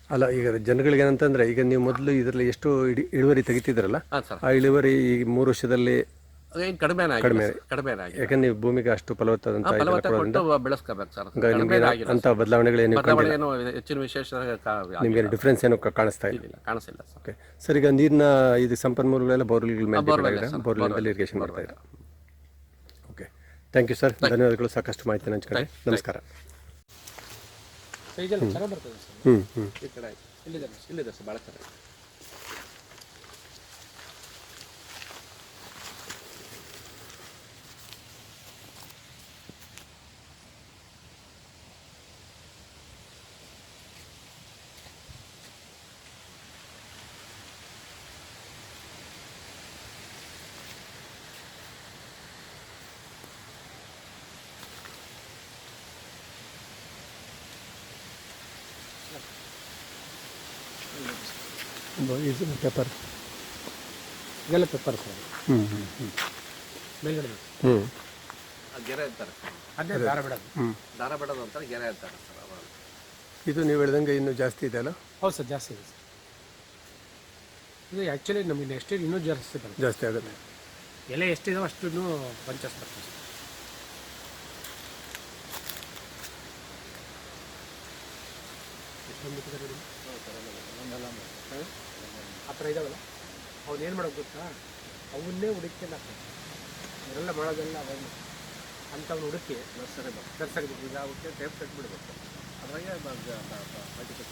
ಅಲ್ಲ ಈಗ ಜನಗಳಿಗೆ ಏನಂತಂದ್ರೆ ಈಗ ನೀವು ಮೊದಲು ಇದರಲ್ಲಿ ಎಷ್ಟು ಇಳುವರಿ ತೆಗಿತಿದ್ರಲ್ಲ ಆ ಇಳುವರಿ ಈ ಮೂರು ವರ್ಷದಲ್ಲಿ ಏನು ಕಡಿಮೆ. ಕಡಿಮೆ ಯಾಕಂದ್ರೆ ನೀವು ಭೂಮಿಗೆ ಅಷ್ಟು ಫಲವತ್ತಾದಂತ ಫಲವತ್ತ ಕೊಟ್ಟು ಬೆಳೆಸ್ಕೋಬೇಕು ಸರ್ ನಿಮ್ಗೆ ಅಂತ ಬದಲಾವಣೆಗಳೇನು ಬದಲಾವಣೆ ಏನು ಹೆಚ್ಚಿನ ವಿಶೇಷ ನಿಮ್ಗೆ ಡಿಫ್ರೆನ್ಸ್ ಏನು ಕಾಣಿಸ್ತಾ ಇಲ್ಲ? ಇಲ್ಲ ಕಾಣಿಸಿಲ್ಲ ಸರ್. ಓಕೆ ಸರ್ ಈಗ ನೀರಿನ ಇದು ಸಂಪನ್ಮೂಲಗಳೆಲ್ಲ ಬೋರ್ವೆಲ್ ಮೇಲೆ ಬೋರ್ವೆಲ್ ಇರಿಗೇಷನ್ ಮಾಡ್ತಾ ಇದ್ದಾರೆ. ಓಕೆ ಥ್ಯಾಂಕ್ ಯು ಸರ್ ಧನ್ಯವಾದಗಳು. ಸಾಕಷ್ಟು ಮಾಹಿತಿ ಹಂಚ್ಕೊಂಡೆ ನಮಸ್ಕಾರ. ಹ್ಞೂ ಹ್ಞೂ ಇಲ್ಲಿದೆ ಸರ್ ಭಾಳ ಚೆನ್ನಾಗಿ ಇದು ಪೇಪರ್ ಇದೆಲ್ಲ ಪೇಪರ್ ಸರ್. ಹ್ಞೂ ಹ್ಞೂ ಹ್ಞೂ ಮೇಲ್ಗಡೆ ಹ್ಞೂ ಆ ಗೆರೆ ಅಂತಾರೆ ಅದೇ ದಾರ ಬಿಡೋದು ಹ್ಞೂ ದಾರ ಬಿಡೋದು ಅಂತಾರೆ ಗೆರೆ ಅಂತಾರೆ ಸರ್ ಅವಾಗ. ಇದು ನೀವು ಹೇಳ್ದಂಗೆ ಇನ್ನೂ ಜಾಸ್ತಿ ಇದೆ ಅಲ್ಲ? ಹೌದು ಸರ್ ಜಾಸ್ತಿ ಇದೆ ಸರ್. ಇದು ಆ್ಯಕ್ಚುಲಿ ನಮಗೆ ನೆಕ್ಸ್ಟ್ ಇಯರ್ ಇನ್ನೂ ಜಾಸ್ತಿ ಬರುತ್ತೆ. ಜಾಸ್ತಿ ಆಗುತ್ತೆ. ಎಲೆ ಎಷ್ಟಿದಾವೆ ಅಷ್ಟು ಪಂಚಸ್ ಬರ್ತದೆ ಸರ್ ಎಷ್ಟೊಂದು. ಆ ಥರ ಇದಾವಲ್ಲ? ಅವನ್ನ ಏನು ಮಾಡೋದು ಗೊತ್ತಾ? ಅವನ್ನೇ ಹುಡುಕಿಲ್ಲ ಅವರೆಲ್ಲ ಮಾಡೋದೆಲ್ಲ ಅವನ್ನ ಅಂಥವ್ನು ಹುಡುಕಿ ನರ್ಸರಿ ನರ್ಸರಿ ಈಗ ಅವಕ್ಕೆ ಟೇಪ್ ಕಟ್ಬಿಡ್ಬೇಕು ಅದ್ರಾಗೆ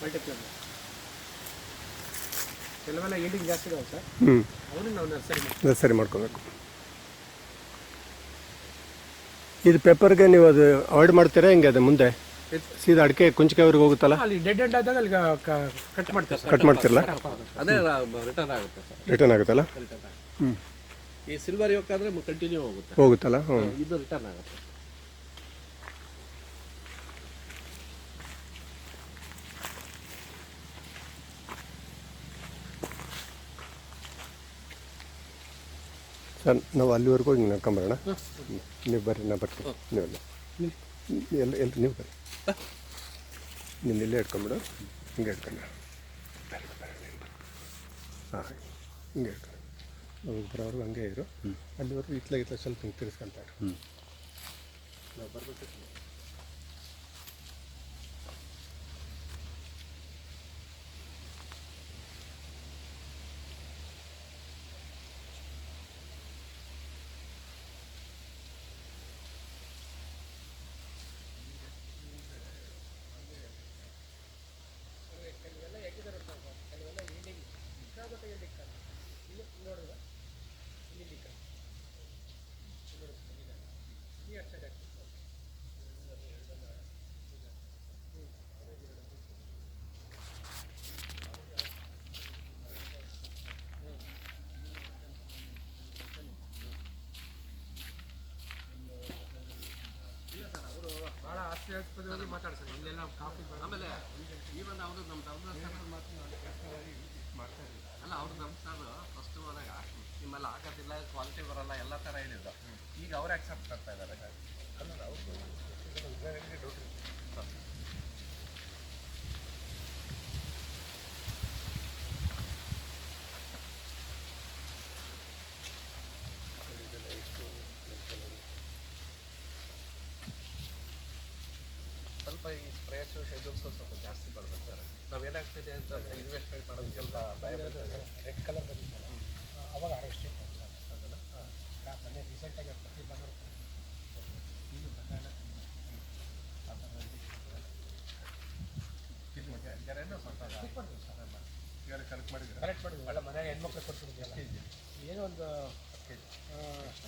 ಮಲ್ಟಿಪ್ಲರ್ ಕೆಲವೆಲ್ಲ ಈಲ್ಡಿಂಗ್ ಜಾಸ್ತಿ ಇದಾವೆ ಸರ್? ಹ್ಞೂ ಅವನು ನಾವು ನರ್ಸರಿ ನರ್ಸರಿ ಮಾಡ್ಕೋಬೇಕು. ಇದು ಪೇಪರ್ಗೆ ನೀವು ಅದು ಅವಾಯ್ಡ್ ಮಾಡ್ತೀರಾ? ಹೆಂಗೆ ಅದು ಮುಂದೆ? ಸೀದಾ ಅಡಿಕೆ ಕುಂಚಿಕಾಯಿವರೆಗೆ ಹೋಗುತ್ತಲ್ಲ? ಅಲ್ಲಿ ಡೆಡ್ ಎಂಡ್ ಆದಾಗ ಅಲ್ಲಿ ಕಟ್ ಮಾಡ್ತೀರಾ ಕಟ್ ಮಾಡ್ತಿರಲ್ಲ ಅದೇ ರಿಟರ್ನ್ ಆಗುತ್ತೆ ಸರ್. ರಿಟರ್ನ್ ಆಗುತ್ತಲ್ಲ? ರಿಟರ್ನ್ ಹ್ಞೂ ಈ ಸಿಲ್ವರ್ ಯೋಕಾದ್ರೆ ಕಂಟಿನ್ಯೂ ಹೋಗುತ್ತೆ. ಹೋಗುತ್ತಲ್ಲ? ಹ್ಞೂ ಇದು ರಿಟರ್ನ್ ಆಗುತ್ತೆ. ಸರ್ ನಾವು ಅಲ್ಲಿವರೆಗೂ ಹೋಗಿ ನಡ್ಕೊಂಬರೋಣ. ನೀವು ಬರ್ರಿ ನಾ ಬರ್ತೀನಿ. ನೀವೆಲ್ಲ ಎಲ್ಲ ಎಲ್ಲ ನೀವು ಬರ್ರಿ. ನೀನು ಇಲ್ಲೇ ಇಟ್ಕೊಂಬಿಡು. ಹಿಂಗೆ ಇಟ್ಕೊಂಡು ಹಾಂ ಹಿಂಗೆ ಇಟ್ಕೊಂಡು. ಬರೋವ್ರಿಗೂ ಹಂಗೆ ಇರು ಅಲ್ಲಿವರೆಗೂ ಇತ್ಲ ಇತ್ಲ ಸ್ವಲ್ಪ ಹಿಂಗೆ ತಿರ್ಸ್ಕೊಂತಾರೆ. ನಾವು ಬರ್ಬೇಕು ಭಾಳ ಹಾಸ್ಯಾಸ್ಪದವಾಗಿ ಸರ್ ಇಲ್ಲೆಲ್ಲ ಕಾಫಿ ಆಮೇಲೆ ಈವನ್ ಅವರು ನಮ್ಮ ಧರ್ಮಸ್ಥಳ ಅಲ್ಲ ಅವ್ರು ಸರ್ ಫಸ್ಟ್ ಹೋದಾಗ ನಿಮ್ಮಲ್ಲಿ ಆಗೋದಿಲ್ಲ ಕ್ವಾಲಿಟಿ ಬರಲ್ಲ ಎಲ್ಲ ಥರ ಹೇಳಿದ್ರು. ಈಗ ಅವ್ರು ಆಕ್ಸೆಪ್ಟ್ ಮಾಡ್ತಾ ಇದ್ದಾರೆ ಖರ್ಚು ಇದು ಸ್ವಲ್ಪ ಜಾಸ್ತಿ ಬರ್ಬೇಕು ಸರ್ ನಾವೇನಾಗ್ತಿದೆ ಅಂತ ಇನ್ವೆಸ್ಟ್ಮೆಂಟ್ ಮಾಡೋದು ಸ್ವಲ್ಪ ಭಯ ಬರ್ತದೆ ರೆಡ್ ಕಲರ್ ಬಂದಿದ್ದಲ್ಲ ಅವಾಗ ಹಾರ್ವೆಸ್ಟಿಂಗ್ ಅದನ್ನು ಮೊನ್ನೆ ರೀಸೆಂಟಾಗಿ ಪ್ರತಿ ಬಂದರು. ಇದು ಬಂದಾಗ ಕರೆಕ್ಟ್ ಮಾಡಿದ್ವಿ ಅಲ್ಲ. ಮನೆಗೆ ಹೆಣ್ಮಕ್ಳು ಕೊಟ್ಬಿಟ್ಟಿದ್ಯಲ್ಲ. ಏನೋ ಒಂದು ಆ,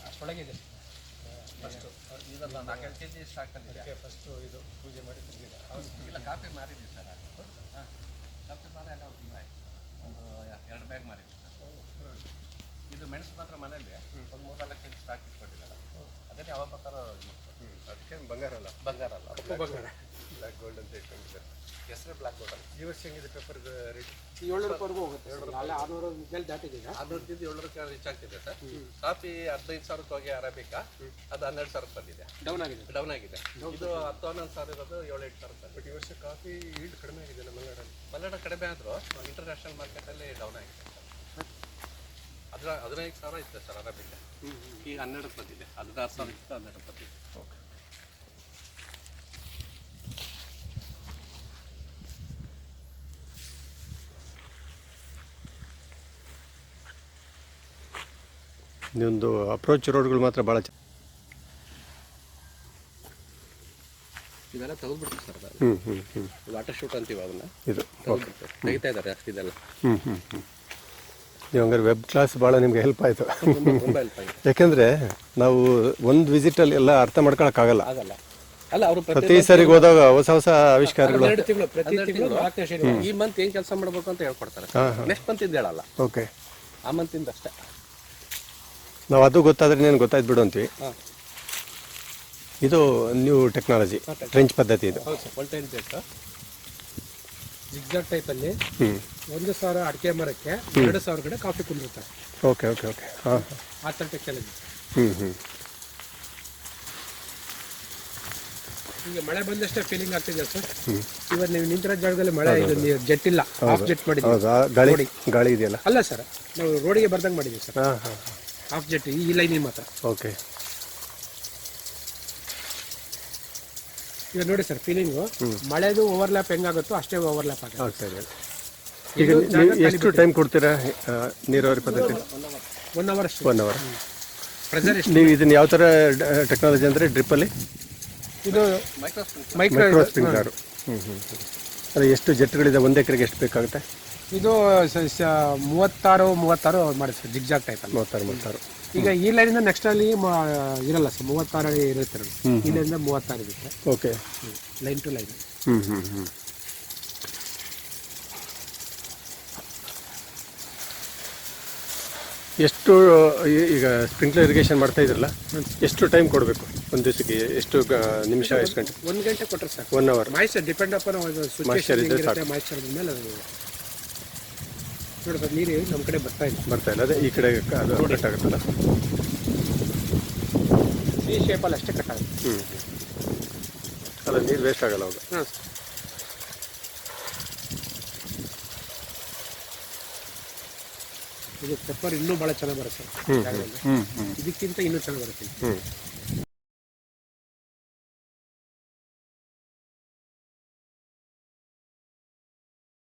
ಅಷ್ಟೊಳಗೆ ಇದೆ ಫಸ್ಟು ಇದೆಲ್ಲ ನಾಲ್ಕೈದು ಕೆ ಜಿ ಸಾಕಂದಿದೆ ಫಸ್ಟು ಇದು. ಪೂಜೆ ಮಾಡಿ ತಂದಿಲ್ಲ ಇಲ್ಲ ಕಾಫಿ ಮಾರಿದ್ವಿ ಸರ್. ಹಾಂ. ಕಾಫಿ ಮಾರಿ ಎಲ್ಲ ತುಂಬ ಆಯ್ತು ಒಂದು ಎರಡು ಬ್ಯಾಗ್ ಮಾರಿದ್ವಿ ಇದು ಮೆಣಸು ಮಾತ್ರ ಮನೆಯಲ್ಲಿ ಒಂದು ಮೂರು ನಾಲ್ಕು ಕೆಜಿ ಸ್ಟಾಕ್ ಇಟ್ಕೊಂಡಿದ್ದಾರೆ ಅದನ್ನೇ ಯಾವ ಪ್ರಕಾರ ಅದಕ್ಕೆ ಬಂಗಾರ ಅಲ್ಲ? ಬಂಗಾರ ಅಲ್ಲ. ಬಂಗಾರ. ಬ್ಲ್ಯಾಕ್ ಗೋಲ್ಡ್ ಅಂತ ಇಟ್ಕೊಂಡಿದ್ದಾರೆ. ಹೆಸರು ಬ್ಲಾಕ್ ಗೋಲ್ಡ್ ಈ ವರ್ಷ ಹೆಂಗಿದೆ ಪೇಪರ್ ರೇಟ್ ಏಳ್ನೂರವರೆಗೂ ಹೋಗುತ್ತೆ ಅಲ್ಲೇ ಆರುನೂರು ಮೇಲೆ ದಾಟಿದ್ದೀಗ ಆರ್ನೂರದಿಂದ ಏಳ್ನೂರಕ್ಕೆ ರೀಚ್ ಆಗ್ತಿದೆ ಸರ್. ಕಾಫಿ ಹದಿನೈದು ಸಾವಿರಕ್ಕೆ ಹೋಗಿ ಅರಾಬಿಕಾ? ಅದು ಹನ್ನೆರಡು ಸಾವಿರಕ್ಕೆ ಬಂದಿದೆ. ಡೌನ್ ಆಗಿದೆ. ಡೌನ್ ಆಗಿದೆ. ಇದು ಹತ್ತು ಹನ್ನೊಂದು ಸಾವಿರ ಇರೋದು ಏಳು ಎಂಟು ಸಾವಿರ ಬಟ್ ಈ ವರ್ಷ ಕಾಫಿ ಈಲ್ಡ್ ಕಡಿಮೆ ಆಗಿದೆ ನಮ್ಮ ಮಲೆನಾಡಲ್ಲಿ. ಮಲೆನಾಡು ಕಡಿಮೆ ಆದರೂ ಇಂಟರ್ನ್ಯಾಷನಲ್ ಮಾರ್ಕೆಟಲ್ಲಿ ಡೌನ್ ಆಗಿದೆ ಅದ್ರ ಹದಿನೈದು ಸಾವಿರ ಇತ್ತು ಸರ್ ಅರಾಬಿಕಾ. ಈಗ ಹನ್ನೆರಡು ಬಂದಿದೆ. ಹದಿನಾರು ಸಾವಿರ ಇತ್ತು ಹನ್ನೆರಡು ಬಂದಿದೆ. ನಿಮ್ಮದು ಅಪ್ರೋಚ್ ರೋಡ್ಗಳು ಮಾತ್ರ ಭಾಳ ಚೆನ್ನಾಗಿ ಇವೆಲ್ಲ ತೆಗೆದ್ಬಿಟ್ಟು ಸರ್ ಹ್ಞೂ ಹ್ಞೂ ಹ್ಞೂ ವಾಟರ್ ಶೂಟ್ ಅಂತೀವಿ ಅದನ್ನ. ಇದು ತೆಗೆದ್ಬಿಟ್ಟು ತೆಗಿತಾ ಇದ್ದಾರೆ ಇದೆಲ್ಲ. ಹ್ಞೂ ಹ್ಞೂ ಹ್ಞೂ ನೀವು ಹಂಗಾರೆ ವೆಬ್ ಕ್ಲಾಸ್ ಭಾಳ ನಿಮ್ಗೆ ಹೆಲ್ಪ್ ಆಯ್ತು. ತುಂಬ ತುಂಬ ಹೆಲ್ಪ್ ಆಯ್ತು. ಯಾಕೆಂದರೆ ನಾವು ಒಂದು ವಿಸಿಟಲ್ಲಿ ಎಲ್ಲ ಅರ್ಥ ಮಾಡ್ಕೊಳಕ್ಕಾಗಲ್ಲ ಆಗಲ್ಲ. ಅಲ್ಲ ಅವರು ಪ್ರತಿ ಸರಿಗೆ ಹೋದಾಗ ಹೊಸ ಹೊಸ ಆವಿಷ್ಕಾರಗಳು ಎರಡು ತಿಂಗಳು ಪ್ರತಿ ತಿಂಗಳು ನಾಲ್ಕನೇ ಶನಿವಾರ. ಈ ಮಂತ್ ಏನ್ ಕೆಲಸ ಮಾಡ್ಬೇಕು ಅಂತ ಹೇಳ್ಕೊಡ್ತಾರೆ. ನೆಕ್ಸ್ಟ್ ಮಂತ್ ಇದು ಹೇಳಲ್ಲ ಓಕೆ ಆ ಮಂತ್ ಇಂದ ಅಷ್ಟೇ. ನಾವು ಅದು ಗೊತ್ತಾದ್ರೆ ನೀನು ಗೊತ್ತಾಯ್ತು ಬಿಡು ಅಂತೀವಿ. ಇದು ನ್ಯೂ ಟೆಕ್ನಾಲಜಿ ಟ್ರೆಂಚ್ ಪದ್ಧತಿ ಇದು. ಜಿಗ್ಜಾಗ್ ಟೈಪಲ್ಲಿ ಒಂದು ಸಾವಿರ ಅಡಿಕೆ ಮರಕ್ಕೆ ಎರಡು ಸಾವಿರ ಕಡೆ ಕಾಫಿ ಕುಂದಿರ್ತಾರೆ ಓಕೆ ಓಕೆ ಓಕೆ ಹಾಂ. ಆ ಥರ ಟೆಕ್ನಾಲಜಿ ಹ್ಞೂ ಹ್ಞೂ ಈಗ ಮಳೆ ಬಂದಷ್ಟೇ ಫೀಲಿಂಗ್ ಆಗ್ತಿದೆ ಸರ್. ಇವತ್ತು ನೀವು ನಿಂತಿರೋ ಜಾಗದಲ್ಲಿ ಮಳೆ ಇದು ನೀವು ಜೆಟ್ ಇಲ್ಲ ಆಫ್ ಜೆಟ್ ಮಾಡಿದ್ವಿ ಹೌದಾ ಗಾಳಿ ಗಾಳಿ ಇದೆಯಲ್ಲ? ಅಲ್ಲ ಸರ್ ನಾವು ರೋಡಿಗೆ ಬರ್ದಂಗೆ ಮಾಡಿದ್ದೀವಿ ಸರ್. ಹಾಂ ಹಾಂ. ಹಾಫ್ ಜೆಟ್ ಈ ಲೈನಿ ಮಾತ್ರ. ಓಕೆ ಈಗ ನೋಡಿ ಸರ್ ಫೀಲಿಂಗು ಮಳೆದು ಓವರ್ಲ್ಯಾಪ್ ಹೆಂಗಾಗುತ್ತೋ ಅಷ್ಟೇ ಓವರ್ಲ್ಯಾಪ್ ಆಗುತ್ತೆ. ಆಗ್ತಾ ಇದೆ ಈಗ ನೀವು ಎಷ್ಟು ಟೈಮ್ ಕೊಡ್ತೀರಾ ಆ, ನೀರಾವರಿ ಪದ್ಧತಿ? ಒನ್ ಅವರ್ ಅಷ್ಟು. ಒನ್ ಅವರ್ ಪ್ರೆಸರ್ ಎಷ್ಟು? ನೀವು ಇದನ್ನ ಯಾವ ಥರ ಟೆಕ್ನಾಲಜಿ ಅಂದರೆ ಡ್ರಿಪ್ಪಲ್ಲಿ ಇದು ಮೈಕ್ರೋ ಮೈಕ್ರೋ ಸ್ಪ್ರಿಂಕ್ಲರು ಹ್ಞೂ ಹ್ಞೂ ಅದು ಎಷ್ಟು ಜೆಟ್ಗಳಿದೆ ಒಂದು ಎಕರೆಗೆ ಎಷ್ಟು ಬೇಕಾಗುತ್ತೆ? ಇದು ಸ- ಸ- ಮೂವತ್ತಾರು ಮೂವತ್ತಾರು ಮಾಡಿ ಸರ್ ಜಿಗ್ಜಾಗ್ ಟೈಪ್ ಮೂವತ್ತಾರು ಮೂವತ್ತಾರು. ಈಗ ಈ ಲೈನಿಂದ ನೆಕ್ಸ್ಟ್ ಅಲ್ಲಿ ಮ- ಇರಲ್ಲ ಸರ್ ಮೂವತ್ತಾರು ಅಡಿ ಇರುತ್ತೆ ನೋಡಿ ಈ ಲೈನಿಂದ ಮೂವತ್ತಾರು ಇರುತ್ತೆ. ಓಕೆ. ಲೈನ್ ಟು ಲೈನ್ ಹ್ಞೂ ಹ್ಞೂ ಹ್ಞೂ ಎಷ್ಟು ಈ- ಈಗ ಸ್ಪ್ರಿಂಕ್ಲರ್ ಇರಿಗೇಷನ್ ಮಾಡ್ತಾ ಇದ್ರಲ್ಲ ಎಷ್ಟು ಟೈಮ್ ಕೊಡಬೇಕು ಒಂದು ದಿವಸಕ್ಕೆ? ಎಷ್ಟು ಗ- ನಿಮಿಷ ಎಷ್ಟು ಗಂಟೆ? ಒಂದು ಗಂಟೆ ಕೊಟ್ಟರೆ sir one hour moisture depend up Moisture ಇದ್ರೆ ಇರುತ್ತೆ ಮಾಯ್ಚರ್ ಮೇಲೆ ಅದು ನೋಡಿ ಸರ್ ನೀರು ನಮ್ಮ ಕಡೆ ಬರ್ತಾ ಇದೆ ಬರ್ತಾ ಇಲ್ಲ. ಅದೇ ಈ ಕಡೆ ಅದು ಕಟ್ ಆಗುತ್ತಲ್ಲ. ಈ ಶೇಪಲ್ಲಿ ಅಷ್ಟೇ ಕಟ್ ಆಗುತ್ತೆ. ಹ್ಞೂ ಅಲ್ಲ ನೀರು ವೇಸ್ಟ್ ಆಗಲ್ಲ ಅವಾಗ. ಹಾಂ. ಇದು ಪೆಪ್ಪರ್ ಇನ್ನೂ ಭಾಳ ಚೆನ್ನಾಗಿ ಬರುತ್ತೆ. ಸರ್ ಇದಕ್ಕಿಂತ ಇನ್ನೂ ಚೆನ್ನಾಗಿ ಬರುತ್ತೆ. ಹ್ಞೂ